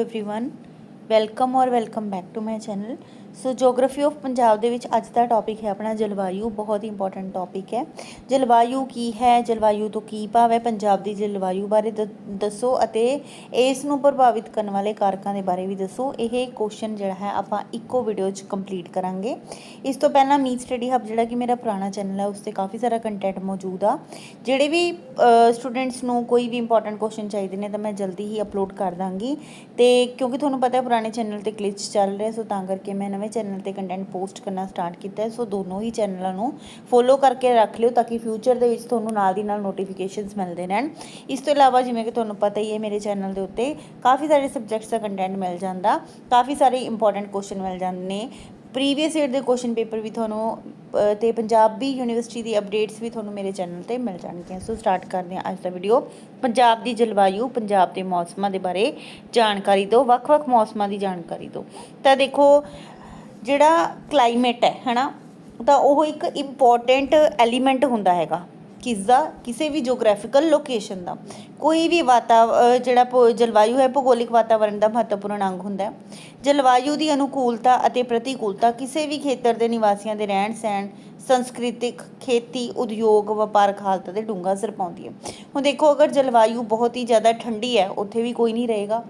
everyone. Welcome or welcome back to my channel. So geography of Punjab ਦੇ ਵਿੱਚ ਅੱਜ ਦਾ topic ਹੈ ਆਪਣਾ ਜਲਵਾਯੂ, ਬਹੁਤ ਹੀ ਇੰਪੋਰਟੈਂਟ ਟੌਪਿਕ ਹੈ। ਜਲਵਾਯੂ ਕੀ ਹੈ, ਜਲਵਾਯੂ ਤੋਂ ਕੀ ਭਾਵ ਹੈ, ਪੰਜਾਬ ਦੀ ਜਲਵਾਯੂ ਬਾਰੇ ਦ- ਦੱਸੋ ਅਤੇ ਇਸ ਨੂੰ ਪ੍ਰਭਾਵਿਤ ਕਰਨ ਵਾਲੇ ਕਾਰਕਾਂ ਦੇ ਬਾਰੇ ਵੀ ਦੱਸੋ। ਇਹ ਕੁਐਸਚਨ ਜਿਹੜਾ ਹੈ, ਆਪਾਂ ਇੱਕੋ ਵੀਡੀਓ 'ਚ ਕੰਪਲੀਟ ਕਰਾਂਗੇ। ਇਸ ਤੋਂ ਪਹਿਲਾਂ ਮੀਤ ਸਟੱਡੀ ਹੱਬ ਜਿਹੜਾ ਕਿ ਮੇਰਾ ਪੁਰਾਣਾ ਚੈਨਲ ਹੈ, ਉਸ ਤੇ ਕਾਫੀ ਸਾਰਾ ਕੰਟੈਂਟ ਮੌਜੂਦ ਆ। ਜਿਹੜੇ ਵੀ ਸਟੂਡੈਂਟਸ ਨੂੰ ਕੋਈ ਵੀ ਇੰਪੋਰਟੈਂਟ ਕੁਐਸਚਨ ਚਾਹੀਦੇ ਨੇ, ਤਾਂ ਮੈਂ ਜਲਦੀ ਹੀ ਅਪਲੋਡ ਕਰ ਦਾਂਗੀ। ਤੇ ਕਿਉਂਕਿ ਤੁਹਾਨੂੰ ਪਤਾ ਹੈ, ਪੁਰਾਣੇ ਚੈਨਲ ਤੇ ਗਲਿਚ ਚੱਲ ਰਿਹਾ ਸੋ ਤਾਂ ਕਰਕੇ ਮੈਂ ਨਵੇਂ ਚੈਨਲ ਤੇ ਕੰਟੈਂਟ ਪੋਸਟ ਕਰਨਾ ਸਟਾਰਟ ਕੀਤਾ ਹੈ ਸੋ ਦੋਨੋਂ ਹੀ ਚੈਨਲਾਂ ਨੂੰ ਫੋਲੋ ਕਰਕੇ ਰੱਖ ਲਿਓ ਤਾਂ ਕਿ ਫਿਊਚਰ ਦੇ ਵਿੱਚ ਤੁਹਾਨੂੰ ਨਾਲ ਦੀ ਨਾਲ ਨੋਟੀਫਿਕੇਸ਼ਨਸ ਮਿਲਦੇ ਰਹਿਣ। ਇਸ ਤੋਂ ਇਲਾਵਾ ਜਿਵੇਂ ਕਿ ਤੁਹਾਨੂੰ ਪਤਾ ਹੀ ਹੈ ਮੇਰੇ ਚੈਨਲ ਦੇ ਉੱਤੇ ਕਾਫੀ ਸਾਰੇ ਸਬਜੈਕਟਸ ਦਾ ਕੰਟੈਂਟ ਮਿਲ ਜਾਂਦਾ ਕਾਫੀ ਸਾਰੇ ਇੰਪੋਰਟੈਂਟ ਕੁਐਸਚਨ ਮਿਲ ਜਾਂਦੇ ਨੇ। ਪ੍ਰੀਵੀਅਸ ਈਅਰ ਦੇ ਕੁਐਸਚਨ ਪੇਪਰ ਵੀ ਤੁਹਾਨੂੰ ਅ, ਤੇ ਪੰਜਾਬੀ ਯੂਨੀਵਰਸਿਟੀ ਦੀ ਅਪਡੇਟਸ ਵੀ ਤੁਹਾਨੂੰ ਮੇਰੇ ਚੈਨਲ ਤੇ ਮਿਲ ਜਾਣਗੀਆਂ। ਸੋ ਸਟਾਰਟ ਕਰਦੇ ਹਾਂ ਅੱਜ ਦਾ ਵੀਡੀਓ ਪੰਜਾਬ ਦੀ ਜਲਵਾਯੂ ਪੰਜਾਬ ਦੇ ਮੌਸਮਾਂ ਦੇ ਬਾਰੇ ਜਾਣਕਾਰੀ ਦਿਓ ਵੱਖ-ਵੱਖ ਮੌਸਮਾਂ ਦੀ ਜਾਣਕਾਰੀ ਦਿਓ। ਤਾਂ ਦੇਖੋ ਜਿਹੜਾ ਕਲਾਈਮੇਟ ਹੈ, ਹਨਾ, ਤਾਂ ਉਹ ਇੱਕ ਇੰਪੋਰਟੈਂਟ ਐਲੀਮੈਂਟ ਹੁੰਦਾ ਹੈਗਾ, ਕਿਸ ਦਾ ਕਿਸੇ ਵੀ ਜੀਓਗ੍ਰਾਫੀਕਲ ਲੋਕੇਸ਼ਨ ਦਾ। ਕੋਈ ਵੀ ਵਾਤਾ ਜਿਹੜਾ ਭੂ- ਜਲਵਾਯੂ ਹੈ, ਭੂਗੋਲਿਕ ਵਾਤਾਵਰਣ ਦਾ ਮਹੱਤਵਪੂਰਨ ਅੰਗ ਹੁੰਦਾ ਹੈ। ਜਲਵਾਯੂ ਦੀ ਅਨੁਕੂਲਤਾ ਅਤੇ ਪ੍ਰਤੀਕੂਲਤਾ ਕਿਸੇ ਵੀ ਖੇਤਰ ਦੇ ਨਿਵਾਸੀਆਂ ਦੇ ਰਹਿਣ ਸਹਿਣ, ਸੰਸਕ੍ਰਿਤਿਕ, ਖੇਤੀ, ਉਦਯੋਗ, ਵਪਾਰਕ ਹਾਲਤ ਤੇ ਡੂੰਘਾ ਅਸਰ ਪਾਉਂਦੀ ਹੈ। ਹੁਣ ਦੇਖੋ, ਅਗਰ ਜਲਵਾਯੂ ਬਹੁਤ ਹੀ ਜ਼ਿਆਦਾ ਠੰਡੀ ਹੈ, ਉੱਥੇ ਵੀ ਕੋਈ ਨਹੀਂ ਰਹੇਗਾ।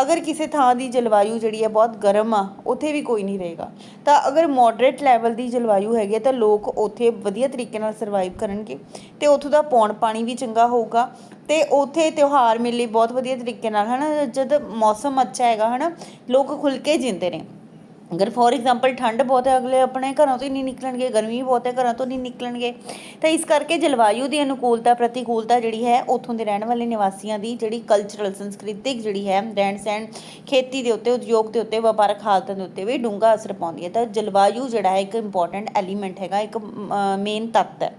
ਅਗਰ ਕਿਸੇ ਥਾਂ ਦੀ ਜਲਵਾਯੂ ਜਿਹੜੀ ਹੈ ਬਹੁਤ ਗਰਮ ਆ, ਉੱਥੇ ਵੀ ਕੋਈ ਨਹੀਂ ਰਹੇਗਾ। ਤਾਂ ਅਗਰ ਮੋਡਰੇਟ ਲੈਵਲ ਦੀ ਜਲਵਾਯੂ ਹੈਗੀ ਹੈ ਤਾਂ ਲੋਕ ਉੱਥੇ ਵਧੀਆ ਤਰੀਕੇ ਨਾਲ ਸਰਵਾਈਵ ਕਰਨਗੇ ਤੇ ਉੱਥੋਂ ਦਾ ਪੌਣ ਪਾਣੀ ਵੀ ਚੰਗਾ ਹੋਊਗਾ ਤੇ ਉੱਥੇ ਤਿਉਹਾਰ ਮੇਲੇ ਬਹੁਤ ਵਧੀਆ ਤਰੀਕੇ ਨਾਲ, ਹਨਾ, ਜਦ ਮੌਸਮ ਅੱਛਾ ਹੈਗਾ, ਹਨਾ, ਲੋਕ ਖੁੱਲ ਕੇ ਜਿੰਦੇ ਨੇ। ਅਗਰ ਫੋਰ ਐਗਜ਼ਾਮਪਲ ਠੰਡ ਬਹੁਤ ਹੈ, ਅਗਲੇ ਆਪਣੇ ਘਰਾਂ ਤੋਂ ਹੀ ਨਹੀਂ ਨਿਕਲਣਗੇ, ਗਰਮੀ ਬਹੁਤ ਹੈ, ਘਰਾਂ ਤੋਂ ਨਹੀਂ ਨਿਕਲਣਗੇ, ਤਾਂ ਇਸ ਕਰਕੇ ਜਲਵਾਯੂ ਦੀ ਅਨੁਕੂਲਤਾ, ਪ੍ਰਤੀਕੂਲਤਾ ਜਿਹੜੀ ਹੈ, ਉੱਥੋਂ ਦੇ ਰਹਿਣ ਵਾਲੇ ਨਿਵਾਸੀਆਂ ਦੀ ਜਿਹੜੀ ਕਲਚਰਲ ਸੰਸਕ੍ਰਿਤਿਕ ਜਿਹੜੀ ਹੈ, ਰਹਿਣ ਸਹਿਣ, ਖੇਤੀ ਦੇ ਉੱਤੇ, ਉਦਯੋਗ ਦੇ ਉੱਤੇ, ਵਪਾਰਕ ਹਾਲਤਾਂ ਦੇ ਉੱਤੇ ਵੀ ਡੂੰਘਾ ਅਸਰ ਪਾਉਂਦੀ ਹੈ। ਤਾਂ ਜਲਵਾਯੂ ਜਿਹੜਾ ਹੈ, ਇੱਕ ਇੰਪੋਰਟੈਂਟ ਐਲੀਮੈਂਟ ਹੈਗਾ, ਇੱਕ ਮੇਨ ਤੱਤ ਹੈ।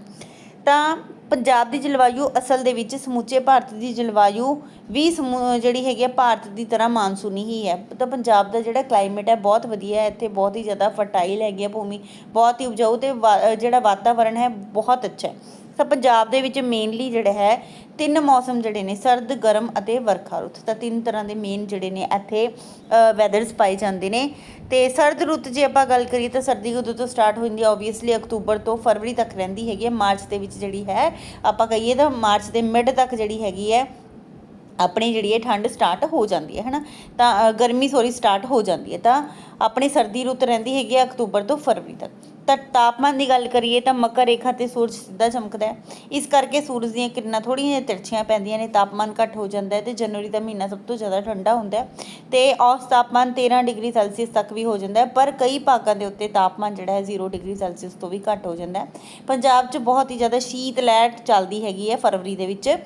ਤਾਂ ਪੰਜਾਬ ਦੀ ਜਲਵਾਯੂ ਅਸਲ ਦੇ ਵਿੱਚ ਸਮੁੱਚੇ ਭਾਰਤ ਦੀ ਜਲਵਾਯੂ ਵੀ ਸਮੂ- ਜਿਹੜੀ ਹੈਗੀ ਆ, ਭਾਰਤ ਦੀ ਤਰ੍ਹਾਂ ਮਾਨਸੂਨੀ ਹੀ ਹੈ। ਤਾਂ ਪੰਜਾਬ ਦਾ ਜਿਹੜਾ ਕਲਾਈਮੇਟ ਹੈ, ਬਹੁਤ ਵਧੀਆ ਹੈ। ਇੱਥੇ ਬਹੁਤ ਹੀ ਜ਼ਿਆਦਾ ਫਰਟਾਈਲ ਹੈਗੀ ਹੈ ਭੂਮੀ, ਬਹੁਤ ਹੀ ਉਪਜਾਊ ਤੇ ਵਾ- ਜਿਹੜਾ ਵਾਤਾਵਰਣ ਹੈ, ਬਹੁਤ ਅੱਛਾ ਹੈ। ਤਾਂ ਪੰਜਾਬ ਦੇ ਵਿੱਚ ਮੇਨਲੀ ਜਿਹੜਾ ਹੈ ਤਿੰਨ ਮੌਸਮ ਜਿਹੜੇ ਨੇ, ਸਰਦ, ਗਰਮ ਅਤੇ ਵਰਖਾ ਰੁੱਤ ਤਾਂ ਤਿੰਨ ਤਰ੍ਹਾਂ ਦੇ ਮੇਨ ਜਿਹੜੇ ਨੇ ਇੱਥੇ ਵੈਦਰਸ ਪਾਏ ਜਾਂਦੇ ਨੇ। ਤੇ ਸਰਦ ਰੁੱਤ ਜੇ ਆਪਾਂ ਗੱਲ ਕਰੀਏ ਤਾਂ ਸਰਦੀ ਉਦੋਂ ਤੋਂ ਸਟਾਰਟ ਹੁੰਦੀ ਹੈ ਓਬਵੀਅਸਲੀ ਅਕਤੂਬਰ ਤੋਂ ਫਰਵਰੀ ਤੱਕ ਰਹਿੰਦੀ ਹੈਗੀ ਹੈ ਮਾਰਚ ਦੇ ਵਿੱਚ ਜਿਹੜੀ ਹੈ, ਆਪਾਂ ਕਹੀਏ ਤਾਂ ਮਾਰਚ ਦੇ ਮਿਡ ਤੱਕ ਜਿਹੜੀ ਹੈਗੀ ਹੈ, ਆਪਣੀ ਜਿਹੜੀ ਹੈ ਠੰਡ ਸਟਾਰਟ ਹੋ ਜਾਂਦੀ ਹੈ, ਹਨਾ? ਤਾਂ ਗਰਮੀ ਸੋਰੀ ਸਟਾਰਟ ਹੋ ਜਾਂਦੀ ਹੈ। ਤਾਂ, ਆਪਣੀ ਸਰਦੀ ਰੁੱਤ ਰਹਿੰਦੀ ਹੈਗੀ ਹੈ ਅਕਤੂਬਰ ਤੋਂ ਫਰਵਰੀ ਤੱਕ। ਤਾਂ ਤਾਪਮਾਨ ਦੀ ਗੱਲ ਕਰੀਏ ਤਾਂ ਮਕਰ ਰੇਖਾ ਤੇ ਸੂਰਜ ਸਿੱਧਾ ਚਮਕਦਾ ਹੈ। ਇਸ ਕਰਕੇ ਸੂਰਜ ਦੀਆਂ ਕਿਰਨਾਂ ਥੋੜ੍ਹੀਆਂ ਜਿਹੀਆਂ ਤਿਰਛੀਆਂ ਪੈਂਦੀਆਂ ਨੇ, ਤਾਪਮਾਨ ਘੱਟ ਹੋ ਜਾਂਦਾ ਹੈ ਤੇ ਜਨਵਰੀ ਦਾ ਮਹੀਨਾ ਸਭ ਤੋਂ ਜ਼ਿਆਦਾ ਠੰਡਾ ਹੁੰਦਾ ਹੈ ਤੇ ਔਸਤ ਤਾਪਮਾਨ 13 ਡਿਗਰੀ ਸੈਲਸੀਅਸ ਤੱਕ ਵੀ ਹੋ ਜਾਂਦਾ ਹੈ, ਪਰ ਕਈ ਭਾਗਾਂ ਦੇ ਉੱਤੇ ਤਾਪਮਾਨ ਜਿਹੜਾ ਹੈ 0 ਡਿਗਰੀ ਸੈਲਸੀਅਸ ਤੋਂ ਵੀ ਘੱਟ ਹੋ ਜਾਂਦਾ ਹੈ। ਪੰਜਾਬ 'ਚ ਬਹੁਤ ਹੀ ਜ਼ਿਆਦਾ ਸ਼ੀਤ ਲਹਿਰ ਚੱਲਦੀ ਹੈਗੀ ਹੈ ਫਰਵਰੀ ਦੇ ਵਿੱਚ।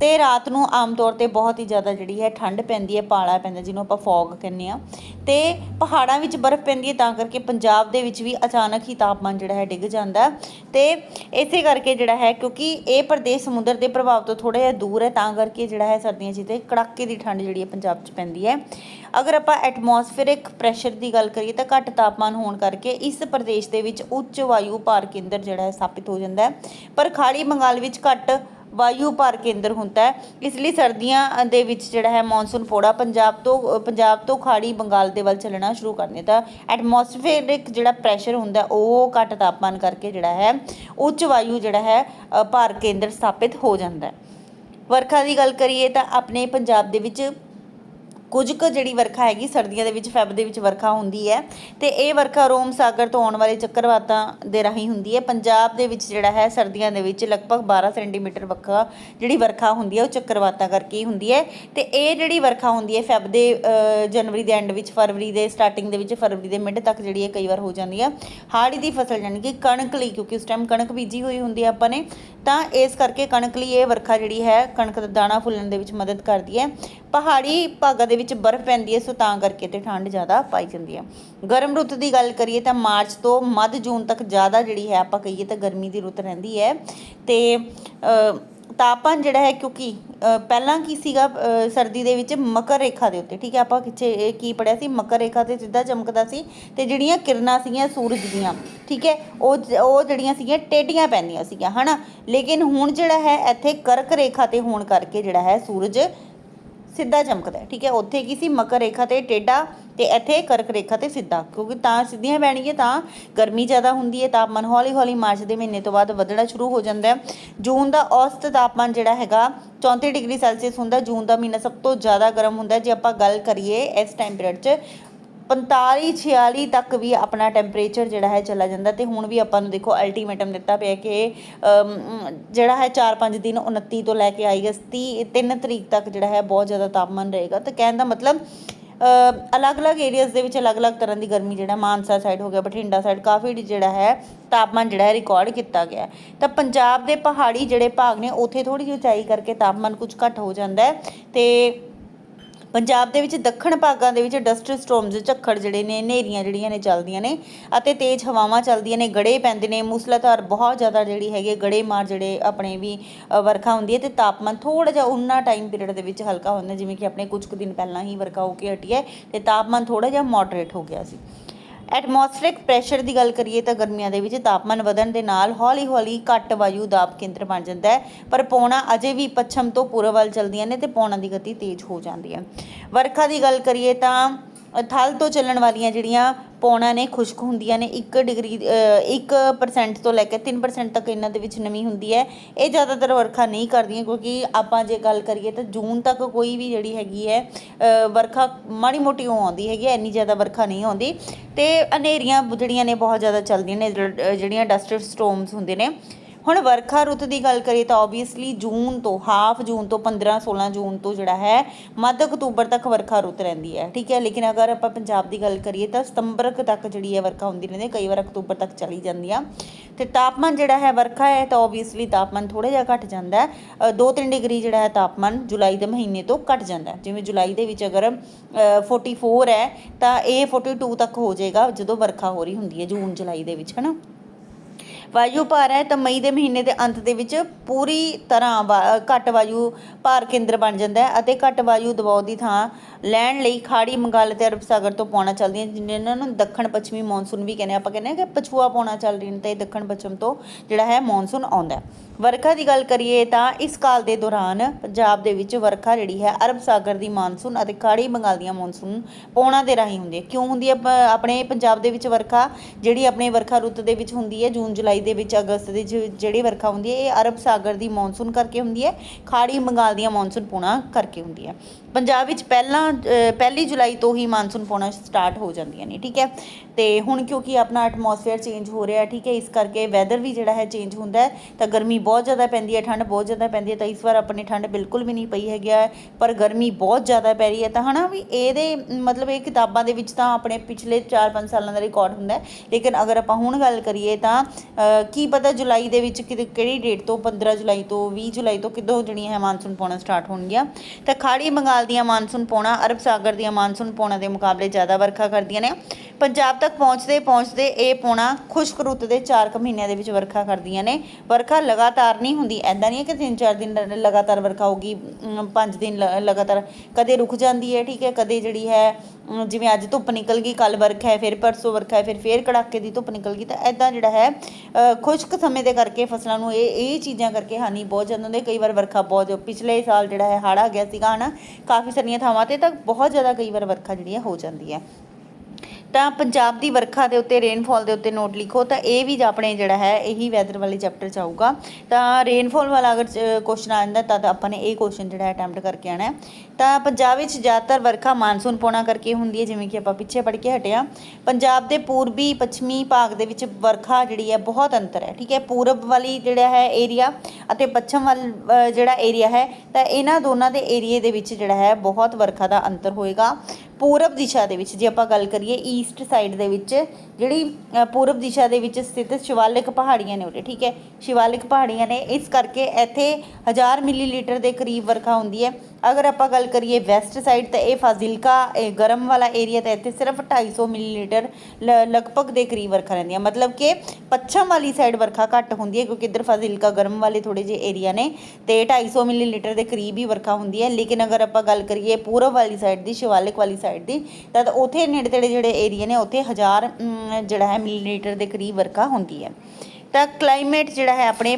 ਤੇ ਰਾਤ ਨੂੰ ਆਮ ਤੌਰ ਤੇ ਬਹੁਤ ਹੀ ਜ਼ਿਆਦਾ ਜਿਹੜੀ ਹੈ ਠੰਡ ਪੈਂਦੀ ਹੈ, ਪਾਲਾ ਪੈਂਦਾ, ਜਿਹਨੂੰ ਆਪਾਂ ਫੌਗ ਕਹਿੰਦੇ ਆ ਤੇ ਪਹਾੜਾਂ ਵਿੱਚ ਬਰਫ਼ ਪੈਂਦੀ ਹੈ ਤਾਂ ਕਰਕੇ ਪੰਜਾਬ ਦੇ ਵਿੱਚ ਵੀ ਅਚਾਨਕ ਹੀ ਤਾਪਮਾਨ ਜਿਹੜਾ ਹੈ ਡਿੱਗ ਜਾਂਦਾ ਹੈ। ਤੇ ਇਸੇ ਕਰਕੇ ਜਿਹੜਾ ਹੈ ਕਿਉਂਕਿ ਇਹ ਪ੍ਰਦੇਸ਼ ਸਮੁੰਦਰ ਦੇ ਪ੍ਰਭਾਵ ਤੋਂ ਥੋੜਾ ਜਿਹਾ ਦੂਰ ਹੈ, ਤਾਂ ਕਰਕੇ ਜਿਹੜਾ ਹੈ ਸਰਦੀਆਂ 'ਚ ਤੇ ਕੜਾਕੇ ਦੀ ਠੰਡ ਜਿਹੜੀ ਹੈ ਪੰਜਾਬ 'ਚ ਪੈਂਦੀ ਹੈ। ਅਗਰ ਆਪਾਂ ਐਟਮੋਸਫੇਰਿਕ ਪ੍ਰੈਸ਼ਰ ਦੀ ਗੱਲ ਕਰੀਏ ਤਾਂ ਘੱਟ ਤਾਪਮਾਨ ਹੋਣ ਕਰਕੇ ਇਸ ਪ੍ਰਦੇਸ਼ ਦੇ ਵਿੱਚ ਉੱਚ ਵਾਯੂ ਭਾਰ ਕੇਂਦਰ ਜਿਹੜਾ ਹੈ ਸਥਾਪਿਤ ਹੋ ਜਾਂਦਾ ਹੈ। ਪਰ ਖਾੜੀ ਬੰਗਾਲ ਵਿੱਚ ਘੱਟ ਵਾਯੂ ਭਾਰ ਕੇਂਦਰ ਹੁੰਦਾ ਹੈ। ਇਸ ਲਈ ਸਰਦੀਆਂ ਦੇ ਵਿੱਚ ਜਿਹੜਾ ਹੈ ਮੌਨਸੂਨ ਪੋੜਾ ਪੰਜਾਬ ਤੋਂ ਪੰਜਾਬ ਤੋਂ ਖਾੜੀ ਬੰਗਾਲ ਦੇ ਵੱਲ ਚੱਲਣਾ ਸ਼ੁਰੂ ਕਰ ਦਿੰਦਾ ਐਟਮੋਸਫੇਰਿਕ ਜਿਹੜਾ ਪ੍ਰੈਸ਼ਰ ਹੁੰਦਾ ਉਹ ਘੱਟ ਤਾਪਮਾਨ ਕਰਕੇ ਜਿਹੜਾ ਹੈ, ਉੱਚ ਵਾਯੂ ਜਿਹੜਾ ਹੈ ਭਾਰ ਕੇਂਦਰ ਸਥਾਪਿਤ ਹੋ ਜਾਂਦਾ ਹੈ। ਵਰਖਾ ਦੀ ਗੱਲ ਕਰੀਏ ਤਾਂ ਆਪਣੇ ਪੰਜਾਬ ਦੇ ਵਿੱਚ ਕੁਝ ਕੁ ਜਿਹੜੀ ਵਰਖਾ ਹੈਗੀ, ਸਰਦੀਆਂ ਦੇ ਵਿੱਚ, ਫੈਬ ਦੇ ਵਿੱਚ ਵਰਖਾ ਹੁੰਦੀ ਹੈ। ਤੇ ਇਹ ਵਰਖਾ ਰੋਮ ਸਾਗਰ ਤੋਂ ਆਉਣ ਵਾਲੇ ਚੱਕਰਵਾਤਾਂ ਦੇ ਰਾਹੀਂ ਹੁੰਦੀ ਹੈ। ਪੰਜਾਬ ਦੇ ਵਿੱਚ ਜਿਹੜਾ ਹੈ, ਸਰਦੀਆਂ ਦੇ ਵਿੱਚ ਲਗਭਗ 12 ਸੈਂਟੀਮੀਟਰ ਵਰਖਾ ਜਿਹੜੀ ਵਰਖਾ ਹੁੰਦੀ ਹੈ, ਉਹ ਚੱਕਰਵਾਤਾਂ ਕਰਕੇ ਹੀ ਹੁੰਦੀ ਹੈ। ਤੇ ਇਹ ਜਿਹੜੀ ਵਰਖਾ ਹੁੰਦੀ ਹੈ, ਫੈਬ ਦੇ ਜਨਵਰੀ ਦੇ ਐਂਡ ਵਿੱਚ, ਫਰਵਰੀ ਦੇ ਸਟਾਰਟਿੰਗ ਦੇ ਵਿੱਚ, ਫਰਵਰੀ ਦੇ ਮਿਡ ਤੱਕ ਜਿਹੜੀ ਹੈ ਕਈ ਵਾਰ ਹੋ ਜਾਂਦੀ ਹੈ। ਹਾੜੀ ਦੀ ਫਸਲ ਯਾਨੀ ਕਿ ਕਣਕ ਲਈ, ਕਿਉਂਕਿ ਉਸ ਟਾਈਮ ਕਣਕ ਬੀਜੀ ਹੋਈ ਹੁੰਦੀ ਹੈ ਆਪਾਂ ਨੇ, ਤਾਂ ਇਸ ਕਰਕੇ ਕਣਕ ਲਈ ਇਹ ਵਰਖਾ ਜਿਹੜੀ ਹੈ, ਕਣਕ ਦਾ ਦਾਣਾ ਫੁੱਲਣ ਦੇ ਵਿੱਚ ਮਦਦ ਕਰਦੀ ਹੈ। ਪਹਾੜੀ ਭਾਗਾਂ ਦੇ ਵਿੱਚ ਬਰਫ਼ ਪੈਂਦੀ ਹੈ, ਸੋ ਤਾਂ ਕਰਕੇ ਤੇ ਠੰਡ ਜ਼ਿਆਦਾ ਪਾਈ ਜਾਂਦੀ ਹੈ। ਗਰਮ ਰੁੱਤ ਦੀ ਗੱਲ ਕਰੀਏ ਤਾਂ ਮਾਰਚ ਤੋਂ ਮੱਧ ਜੂਨ ਤੱਕ ਜ਼ਿਆਦਾ ਜਿਹੜੀ ਹੈ ਆਪਾਂ ਕਹੀਏ ਤਾਂ ਗਰਮੀ ਦੀ ਰੁੱਤ ਰਹਿੰਦੀ ਹੈ। ਤੇ ਤਾਪਮਾਨ ਜਿਹੜਾ ਹੈ ਕਿਉਂਕਿ ਪਹਿਲਾਂ ਕੀ ਸੀਗਾ ਸਰਦੀ ਦੇ ਵਿੱਚ ਮਕਰ ਰੇਖਾ ਦੇ ਉੱਤੇ, ਠੀਕ ਹੈ, ਆਪਾਂ ਕਿੱਥੇ ਕੀ ਪੜਿਆ ਸੀ? ਮਕਰ ਰੇਖਾ ਤੇ ਸਿੱਧਾ ਚਮਕਦਾ ਸੀ ਤੇ ਜਿਹੜੀਆਂ ਕਿਰਨਾਂ ਸੀਗੀਆਂ ਸੂਰਜ ਦੀਆਂ, ਠੀਕ ਹੈ, ਉਹ ਉਹ ਜਿਹੜੀਆਂ ਸੀਗੀਆਂ ਟੇਢੀਆਂ ਪੈਂਦੀਆਂ ਸੀਗੀਆਂ, ਹਨਾ? ਲੇਕਿਨ ਹੁਣ ਜਿਹੜਾ ਹੈ, ਇੱਥੇ ਕਰਕ ਰੇਖਾ ਤੇ ਹੋਣ ਕਰਕੇ ਜਿਹੜਾ ਹੈ ਸੂਰਜ ਸਿੱਧਾ ਚਮਕਦਾ ਹੈ, ਠੀਕ ਹੈ? ਉੱਥੇ ਕੀ ਸੀ? ਮਕਰ ਰੇਖਾ ਤੇ ਟੇਢਾ ਤੇ ਇੱਥੇ ਕਰਕ ਰੇਖਾ ਤੇ ਸਿੱਧਾ, ਕਿਉਂਕਿ ਤਾਂ ਸਿੱਧੀਆਂ ਪੈਣਗੀਆਂ, ਤਾਂ ਗਰਮੀ ਜ਼ਿਆਦਾ ਹੁੰਦੀ ਹੈ, ਤਾਪਮਾਨ ਹੌਲੀ ਹੌਲੀ ਮਾਰਚ ਦੇ ਮਹੀਨੇ ਤੋਂ ਬਾਅਦ ਵਧਣਾ ਸ਼ੁਰੂ ਹੋ ਜਾਂਦਾ ਹੈ। ਜੂਨ ਦਾ ਔਸਤ ਤਾਪਮਾਨ ਜਿਹੜਾ ਹੈਗਾ 34 ਡਿਗਰੀ ਸੈਲਸੀਅਸ ਹੁੰਦਾ, ਜੂਨ ਦਾ ਮਹੀਨਾ ਸਭ ਤੋਂ ਜ਼ਿਆਦਾ ਗਰਮ ਹੁੰਦਾ ਜੇ ਆਪਾਂ ਗੱਲ ਕਰੀਏ ਇਸ ਟਾਈਮ ਪੀਰੀਅਡ 'ਚ 45 46 ਤੱਕ ਵੀ ਆਪਣਾ ਟੈਂਪਰੇਚਰ ਜਿਹੜਾ ਹੈ ਚਲਾ ਜਾਂਦਾ ਤੇ ਹੁਣ ਵੀ ਆਪਾਂ ਨੂੰ ਦੇਖੋ ਅਲਟੀਮੇਟਮ ਦਿੱਤਾ ਪਿਆ ਕਿ ਜਿਹੜਾ ਹੈ 4-5 ਦਿਨ 29 ਤੋਂ ਲੈ ਕੇ ਆਈ 30 3 ਤਰੀਕ ਤੱਕ ਜਿਹੜਾ ਹੈ ਬਹੁਤ ਜ਼ਿਆਦਾ ਤਾਪਮਾਨ ਰਹੇਗਾ। ਤਾਂ ਕਹਿਣ ਦਾ ਮਤਲਬ ਅਲੱਗ-ਅਲੱਗ ਏਰੀਆਜ਼ ਦੇ ਵਿੱਚ ਅਲੱਗ-ਅਲੱਗ ਤਰ੍ਹਾਂ ਦੀ ਗਰਮੀ ਜਿਹੜਾ ਮਾਨਸਾ ਸਾਈਡ ਹੋ ਗਿਆ, ਬਠਿੰਡਾ ਸਾਈਡ ਕਾਫੀ ਜਿਹੜਾ ਹੈ ਤਾਪਮਾਨ ਜਿਹੜਾ ਹੈ ਰਿਕਾਰਡ ਕੀਤਾ ਗਿਆ ਤਾਂ ਪੰਜਾਬ ਦੇ ਪਹਾੜੀ ਜਿਹੜੇ ਭਾਗ ਨੇ, ਉੱਥੇ ਥੋੜੀ ਜਿਹੀ ਉਚਾਈ ਕਰਕੇ ਤਾਪਮਾਨ ਕੁਝ ਘੱਟ ਹੋ ਜਾਂਦਾ ਹੈ ਤੇ ਪੰਜਾਬ ਦੇ ਵਿੱਚ ਦੱਖਣ ਭਾਗਾਂ ਦੇ ਵਿੱਚ ਡਸਟ ਸਟੋਰਮਸ ਝੱਖੜ ਜਿਹੜੇ ਨੇ ਹਨੇਰੀਆਂ ਜਿਹੜੀਆਂ ਨੇ ਚੱਲਦੀਆਂ ਨੇ ਅਤੇ ਤੇਜ਼ ਹਵਾਵਾਂ ਚੱਲਦੀਆਂ ਨੇ ਗੜੇ ਪੈਂਦੇ ਨੇ ਮੂਸਲਾਧਾਰ ਬਹੁਤ ਜ਼ਿਆਦਾ ਜਿਹੜੀ ਹੈਗੀ ਹੈ, ਗੜੇ ਮਾਰ ਜਿਹੜੇ ਆਪਣੇ ਵੀ ਵਰਖਾ ਹੁੰਦੀ ਹੈ ਤੇ ਤਾਪਮਾਨ ਥੋੜਾ ਜਿਹਾ ਉਨਾ ਟਾਈਮ ਪੀਰੀਅਡ ਦੇ ਵਿੱਚ ਹਲਕਾ ਹੁੰਦਾ ਜਿਵੇਂ ਕਿ ਆਪਣੇ ਕੁਝ ਕੁ ਦਿਨ ਪਹਿਲਾਂ ਹੀ ਵਰਖਾ ਹੋ ਕੇ ਹਟੀ ਹੈ ਤੇ ਤਾਪਮਾਨ ਥੋੜਾ ਜਿਹਾ ਮੋਡਰੇਟ ਹੋ ਗਿਆ ਸੀ। ਐਟਮੋਸਫੈਰਿਕ ਪ੍ਰੈਸ਼ਰ ਦੀ ਗੱਲ ਕਰੀਏ ਤਾਂ ਗਰਮੀਆਂ ਦੇ ਵਿੱਚ ਤਾਪਮਾਨ ਵਧਣ ਦੇ ਨਾਲ ਹੌਲੀ-ਹੌਲੀ ਘੱਟ ਵਾਯੂ ਦਾਬ ਕੇਂਦਰ ਬਣ ਜਾਂਦਾ ਹੈ, ਪਰ ਪੌਣਾ ਅਜੇ ਵੀ ਪੱਛਮ ਤੋਂ ਪੂਰਬ ਵੱਲ ਚੱਲਦੀਆਂ ਨੇ ਤੇ ਪੌਣਾ ਦੀ ਗਤੀ ਤੇਜ਼ ਹੋ ਜਾਂਦੀ ਹੈ। ਵਰਖਾ ਦੀ ਗੱਲ ਕਰੀਏ ਤਾਂ ਥਲ ਤੋਂ ਚੱਲਣ ਵਾਲੀਆਂ ਜਿਹੜੀਆਂ ਪੌਣਾ ਨੇ, ਖੁਸ਼ਕ ਹੁੰਦੀਆਂ ਨੇ 1 ਡਿਗਰੀ 1% ਤੋਂ ਲੈ ਕੇ 3% ਤੱਕ ਇਹਨਾਂ ਦੇ ਵਿੱਚ ਨਮੀ ਹੁੰਦੀ ਹੈ। ਇਹ ਜ਼ਿਆਦਾਤਰ ਵਰਖਾ ਨਹੀਂ ਕਰਦੀਆਂ ਕਿਉਂਕਿ ਆਪਾਂ ਜੇ ਗੱਲ ਕਰੀਏ ਤਾਂ ਜੂਨ ਤੱਕ ਕੋਈ ਵੀ ਜਿਹੜੀ ਹੈਗੀ ਹੈ ਵਰਖਾ ਮਾੜੀ ਮੋਟੀ ਆਉਂਦੀ ਹੈਗੀ ਹੈ, ਇੰਨੀ ਜ਼ਿਆਦਾ ਵਰਖਾ ਨਹੀਂ ਆਉਂਦੀ। ਤੇ ਹਨੇਰੀਆਂ ਜਿਹੜੀਆਂ ਨੇ ਬਹੁਤ ਜ਼ਿਆਦਾ ਚੱਲਦੀਆਂ ਨੇ ਜਿਹੜੀਆਂ ਡਸਟ ਸਟੋਰਮਸ ਹੁੰਦੇ ਨੇ। ਹੁਣ ਵਰਖਾ ਰੁੱਤ ਦੀ ਗੱਲ ਕਰੀਏ ਤਾਂ ਆਬਵੀਅਸਲੀ ਜੂਨ ਤੋਂ ਹਾਫ ਜੂਨ ਤੋਂ 15 16 ਜੂਨ ਤੋਂ ਜਿਹੜਾ ਹੈ ਮੱਧ ਅਕਤੂਬਰ ਤੱਕ ਵਰਖਾ ਰੁੱਤ ਰਹਿੰਦੀ ਹੈ ਠੀਕ ਹੈ? ਲੇਕਿਨ ਅਗਰ ਆਪਾਂ ਪੰਜਾਬ ਦੀ ਗੱਲ ਕਰੀਏ ਤਾਂ ਸਤੰਬਰ ਤੱਕ ਜਿਹੜੀ ਹੈ ਵਰਖਾ ਹੁੰਦੀ ਰਹਿੰਦੀ ਹੈ ਕਈ ਵਾਰ ਅਕਤੂਬਰ ਤੱਕ ਚਲੀ ਜਾਂਦੀ ਆ। ਤੇ ਤਾਪਮਾਨ ਜਿਹੜਾ ਹੈ ਵਰਖਾ ਹੈ ਤਾਂ ਆਬਵੀਅਸਲੀ ਤਾਪਮਾਨ ਥੋੜਾ ਜਿਹਾ ਘਟ ਜਾਂਦਾ ਹੈ। 2-3 ਡਿਗਰੀ ਜਿਹੜਾ ਹੈ ਤਾਪਮਾਨ ਜੁਲਾਈ ਦੇ ਮਹੀਨੇ ਤੋਂ ਘਟ ਜਾਂਦਾ ਹੈ। ਜਿਵੇਂ ਜੁਲਾਈ ਦੇ ਵਿੱਚ ਅਗਰ ਅ, 44 ਹੈ ਤਾਂ ਇਹ 42 ਤੱਕ ਹੋ ਜਾਏਗਾ ਜਦੋਂ ਵਰਖਾ ਹੋ ਰਹੀ ਹੁੰਦੀ ਹੈ ਜੂਨ ਜੁਲਾਈ ਦੇ ਵਿੱਚ ਹਨਾ? ਵਾਯੂ ਭਾਰ ਹੈ ਤਾਂ ਮਈ ਦੇ ਮਹੀਨੇ ਦੇ ਅੰਤ ਦੇ ਵਿੱਚ ਪੂਰੀ ਤਰ੍ਹਾਂ ਵਾ- ਘੱਟ ਵਾਯੂ ਭਾਰ ਕੇਂਦਰ ਬਣ ਜਾਂਦਾ ਹੈ ਅਤੇ ਘੱਟ ਵਾਯੂ ਦਬਾਅ ਦੀ ਥਾਂ ਲੈਣ ਲਈ ਖਾੜੀ ਬੰਗਾਲ ਤੇ ਅਰਬ ਸਾਗਰ ਤੋਂ ਪੌਣਾ ਚੱਲਦੀਆਂ ਜਿਨ੍ਹਾਂ ਨੂੰ ਦੱਖਣ ਪੱਛਮੀ ਮੌਨਸੂਨ ਵੀ ਕਹਿੰਦੇ ਆ। ਆਪਾਂ ਕਹਿੰਦੇ ਆ ਕਿ ਪਛੂਆ ਪੌਣਾ ਚੱਲ ਰਹੀ ਨੇ, ਤੇ ਦੱਖਣ ਪੱਛਮ ਤੋਂ ਜਿਹੜਾ ਹੈ ਮੌਨਸੂਨ ਆਉਂਦਾ ਹੈ ਵਰਖਾ ਦੀ ਗੱਲ ਕਰੀਏ ਤਾਂ ਇਸ ਕਾਲ ਦੇ ਦੌਰਾਨ ਪੰਜਾਬ ਦੇ ਵਿੱਚ ਵਰਖਾ ਜਿਹੜੀ ਹੈ ਅਰਬ ਸਾਗਰ ਦੀ ਮਾਨਸੂਨ ਅਤੇ ਖਾੜੀ ਬੰਗਾਲ ਦੀਆਂ ਮੌਨਸੂਨ ਪੌਣਾ ਦੇ ਰਾਹੀਂ ਹੁੰਦੀ ਹੈ। ਕਿਉਂ ਹੁੰਦੀ ਹੈ? ਆਪਣੇ ਪੰਜਾਬ ਦੇ ਵਿੱਚ ਵਰਖਾ ਜਿਹੜੀ ਆਪਣੇ ਵਰਖਾ ਰੁੱਤ ਦੇ ਵਿੱਚ ਹੁੰਦੀ ਹੈ, ਜੂਨ, ਜੁਲਾਈ ਦੇ ਵਿੱਚ, ਅਗਸਤ ਦੇ ਜਿਹੜੀ ਵਰਖਾ ਹੁੰਦੀ ਹੈ, ਇਹ ਅਰਬ ਸਾਗਰ ਦੀ ਮੌਨਸੂਨ ਕਰਕੇ ਹੁੰਦੀ ਹੈ, ਖਾੜੀ ਬੰਗਾਲ ਦੀਆਂ ਮੌਨਸੂਨ ਪੌਣਾ ਕਰਕੇ ਹੁੰਦੀ ਹੈ। ਪੰਜਾਬ ਵਿੱਚ ਪਹਿਲਾਂ ਪਹਿਲੀ ਜੁਲਾਈ ਤੋਂ ਹੀ ਮਾਨਸੂਨ ਪੌਣਾ ਸਟਾਰਟ ਹੋ ਜਾਂਦੀਆਂ ਨੇ, ਠੀਕ ਹੈ? ਤੇ ਹੁਣ ਕਿਉਂਕਿ ਆਪਣਾ ਐਟਮੋਸਫੇਅਰ ਚੇਂਜ ਹੋ ਰਿਹਾ, ਠੀਕ ਹੈ? ਇਸ ਕਰਕੇ ਵੈਦਰ ਵੀ ਜਿਹੜਾ ਹੈ ਚੇਂਜ ਹੁੰਦਾ ਹੈ, ਤਾਂ ਗਰਮੀ ਬਹੁਤ ਜ਼ਿਆਦਾ ਪੈਂਦੀ ਹੈ, ਠੰਡ ਬਹੁਤ ਜ਼ਿਆਦਾ ਪੈਂਦੀ ਹੈ ਤਾਂ ਇਸ ਵਾਰ ਆਪਣੀ ਠੰਡ ਬਿਲਕੁਲ ਵੀ ਨਹੀਂ ਪਈ ਹੈਗੀ ਹੈ ਪਰ ਗਰਮੀ ਬਹੁਤ ਜ਼ਿਆਦਾ ਪੈ ਰਹੀ ਹੈ ਤਾਂ ਹਨਾ ਵੀ ਇਹਦੇ ਮਤਲਬ ਇਹ ਕਿਤਾਬਾਂ ਦੇ ਵਿੱਚ ਤਾਂ ਆਪਣੇ ਪਿਛਲੇ 4-5 ਸਾਲਾਂ ਦਾ ਰਿਕਾਰਡ ਹੁੰਦਾ ਲੇਕਿਨ ਅਗਰ ਆਪਾਂ ਹੁਣ ਗੱਲ ਕਰੀਏ ਤਾਂ ਕੀ ਪਤਾ ਜੁਲਾਈ ਦੇ ਵਿੱਚ ਕਿਹੜੀ ਡੇਟ ਤੋਂ 15 ਜੁਲਾਈ ਤੋਂ 20 ਜੁਲਾਈ ਤੋਂ ਕਿਦੋਂ ਜਿਹੜੀਆਂ ਹੈ ਮਾਨਸੂਨ ਪੌਣਾ ਸਟਾਰਟ ਹੋਣਗੀਆਂ, ਤਾਂ ਖਾੜੀ ਬੰਗਾਲ ਦੀਆਂ ਮਾਨਸੂਨ ਪੌਣਾ, ਅਰਬ ਸਾਗਰ ਦੀਆਂ ਮਾਨਸੂਨ ਪੌਣਾ ਦੇ ਮੁਕਾਬਲੇ ਜ਼ਿਆਦਾ ਵਰਖਾ ਕਰਦੀਆਂ ਨੇ। ਪੰਜਾਬ ਤੱਕ ਪਹੁੰਚਦੇ ਪਹੁੰਚਦੇ ਇਹ ਪੌਣਾ ਖੁਸ਼ਕ ਰੁੱਤ ਦੇ 4 ਕੁ ਮਹੀਨਿਆਂ ਦੇ ਵਿੱਚ ਵਰਖਾ ਕਰਦੀਆਂ ਨੇ ਵਰਖਾ ਲਗਾਤਾਰ ਨਹੀਂ ਹੁੰਦੀ ਐਦਾਂ ਨਹੀਂ ਹੈ ਕਿ 3-4 ਦਿਨ ਲਗਾਤਾਰ ਵਰਖਾ ਹੋਗੀ 5 ਦਿਨ ਲ- ਲਗਾਤਾਰ ਕਦੇ ਰੁਕ ਜਾਂਦੀ ਹੈ, ਠੀਕ ਹੈ, ਕਦੇ ਜਿਹੜੀ ਹੈ ਜਿਵੇਂ ਅੱਜ ਧੁੱਪ ਨਿਕਲ ਗਈ ਕੱਲ ਵਰਖਾ ਹੈ, ਫਿਰ ਪਰਸੋਂ ਵਰਖਾ ਹੈ, ਫਿਰ ਫੇਰ ਕੜਾਕੇ ਦੀ ਧੁੱਪ ਨਿਕਲ ਗਈ, ਤਾਂ ਐਦਾਂ ਜਿਹੜਾ ਹੈ ਖੁਸ਼ਕ ਸਮੇਂ ਦੇ ਕਰਕੇ ਫਸਲਾਂ ਨੂੰ ਇਹ ਇਹ ਚੀਜ਼ਾਂ ਕਰਕੇ ਹਾਨੀ ਬਹੁਤ ਜ਼ਿਆਦਾ ਹੁੰਦੀ ਹੈ। ਕਈ ਵਾਰ ਵਰਖਾ ਬਹੁਤ ਪਿਛਲੇ ਸਾਲ ਜਿਹੜਾ ਹੈ ਹੜ੍ਹ ਆ ਗਿਆ ਸੀਗਾ, ਹਨਾ, ਕਾਫੀ ਸਾਰੀਆਂ ਥਾਵਾਂ ਤੇ ਤਾਂ ਬਹੁਤ ਜ਼ਿਆਦਾ ਕਈ ਵਾਰ ਵਰਖਾ ਜਿਹੜੀ ਹੈ ਹੋ ਜਾਂਦੀ ਹੈ ਤਾਂ ਪੰਜਾਬ ਦੀ ਵਰਖਾ ਦੇ ਉੱਤੇ ਰੇਨਫਾਲ ਦੇ ਉੱਤੇ ਨੋਟ ਲਿਖੋ, ਤਾਂ ਇਹ ਵੀ ਆਪਣੇ ਜਿਹੜਾ ਹੈ, ਇਹੀ ਵੈਦਰ ਵਾਲੇ ਚੈਪਟਰ ਚ ਆਊਗਾ। ਤਾਂ ਰੇਨਫਾਲ ਵਾਲਾ ਅਗਰ ਕੁਐਸਚਨ ਆ ਜਾਂਦਾ, ਤਾਂ ਆਪਾਂ ਨੇ ਇਹ ਕੁਐਸਚਨ ਜਿਹੜਾ ਹੈ ਅਟੈਂਪਟ ਕਰਕੇ ਆਣਾ ਹੈ। ਤਾਂ ਪੰਜਾਬ ਵਿੱਚ ਜ਼ਿਆਦਾਤਰ ਵਰਖਾ ਮਾਨਸੂਨ ਪੌਣਾ ਕਰਕੇ ਹੁੰਦੀ ਹੈ, ਜਿਵੇਂ ਕਿ ਆਪਾਂ ਪਿੱਛੇ ਪੜ੍ਹ ਕੇ ਹਟਿਆ। ਪੰਜਾਬ ਦੇ ਪੂਰਬੀ, ਪੱਛਮੀ ਭਾਗ ਦੇ ਵਿੱਚ ਵਰਖਾ ਜਿਹੜੀ ਹੈ, ਬਹੁਤ ਅੰਤਰ ਹੈ, ਠੀਕ ਹੈ? ਪੂਰਬ ਵਾਲੀ ਜਿਹੜਾ ਹੈ ਏਰੀਆ ਅਤੇ ਪੱਛਮ ਵੱਲ ਜਿਹੜਾ ਏਰੀਆ ਹੈ, ਤਾਂ ਇਹਨਾਂ ਦੋਨਾਂ ਦੇ ਏਰੀਏ ਦੇ ਵਿੱਚ ਜਿਹੜਾ ਹੈ, ਬਹੁਤ ਵਰਖਾ ਦਾ ਅੰਤਰ ਹੋਏਗਾ। ਪੂਰਬ ਦਿਸ਼ਾ ਦੇ ਵਿੱਚ, ਜੇ ਆਪਾਂ ਗੱਲ ਕਰੀਏ ਈਸਟ ਸਾਈਡ ਦੇ ਵਿੱਚ, ਜਿਹੜੀ ਪੂਰਬ ਦਿਸ਼ਾ ਦੇ ਵਿੱਚ ਸਥਿਤ ਸ਼ਿਵਾਲਿਕ ਪਹਾੜੀਆਂ ਨੇ ਉਰੇ ਠੀਕ ਹੈ? ਸ਼ਿਵਾਲਿਕ ਪਹਾੜੀਆਂ ਨੇ, ਇਸ ਕਰਕੇ ਇੱਥੇ 1000 ਮਿਲੀਲੀਟਰ ਦੇ ਕਰੀਬ ਵਰਖਾ ਹੁੰਦੀ ਹੈ। ਅਗਰ ਆਪਾਂ ਗੱਲ ਗੱਲ ਕਰੀਏ ਵੈਸਟ ਸਾਈਡ, ਤਾਂ ਇਹ ਫਾਜ਼ਿਲਕਾ ਗਰਮ ਵਾਲਾ ਏਰੀਆ ਤਾਂ ਇੱਥੇ ਸਿਰਫ 250 ਮਿਲੀਲੀਟਰ ਲ- ਲਗਭਗ ਦੇ ਕਰੀਬ ਵਰਖਾ ਰਹਿੰਦੀ ਹੈ ਮਤਲਬ ਕਿ ਪੱਛਮ ਵਾਲੀ ਸਾਈਡ ਵਰਖਾ ਘੱਟ ਹੁੰਦੀ ਹੈ, ਕਿਉਂਕਿ ਇੱਧਰ ਫਾਜ਼ਿਲਕਾ ਗਰਮ ਵਾਲੇ ਥੋੜੇ ਜਿਹੇ ਏਰੀਆ ਨੇ, ਤੇ 250 ਮਿਲੀਲੀਟਰ ਦੇ ਕਰੀਬ ਹੀ ਵਰਖਾ ਹੁੰਦੀ ਹੈ। ਲੇਕਿਨ ਅਗਰ ਆਪਾਂ ਗੱਲ ਕਰੀਏ ਪੂਰਬ ਵਾਲੀ ਸਾਈਡ ਦੀ, ਸ਼ਿਵਾਲਿਕ ਵਾਲੀ ਸਾਈਡ ਦੀ, ਤਾਂ ਉਥੇ ਨੇੜੇ ਤੇੜੇ ਜਿਹੜੇ ਏਰੀਆ ਨੇ, ਉੱਥੇ 1000 ਜਿਹੜਾ ਹੈ ਮਿਲੀਲੀਟਰ ਦੇ ਕਰੀਬ ਵਰਖਾ ਹੁੰਦੀ ਹੈ। ਤਾਂ ਕਲਾਈਮੇਟ ਜਿਹੜਾ ਹੈ ਆਪਣੇ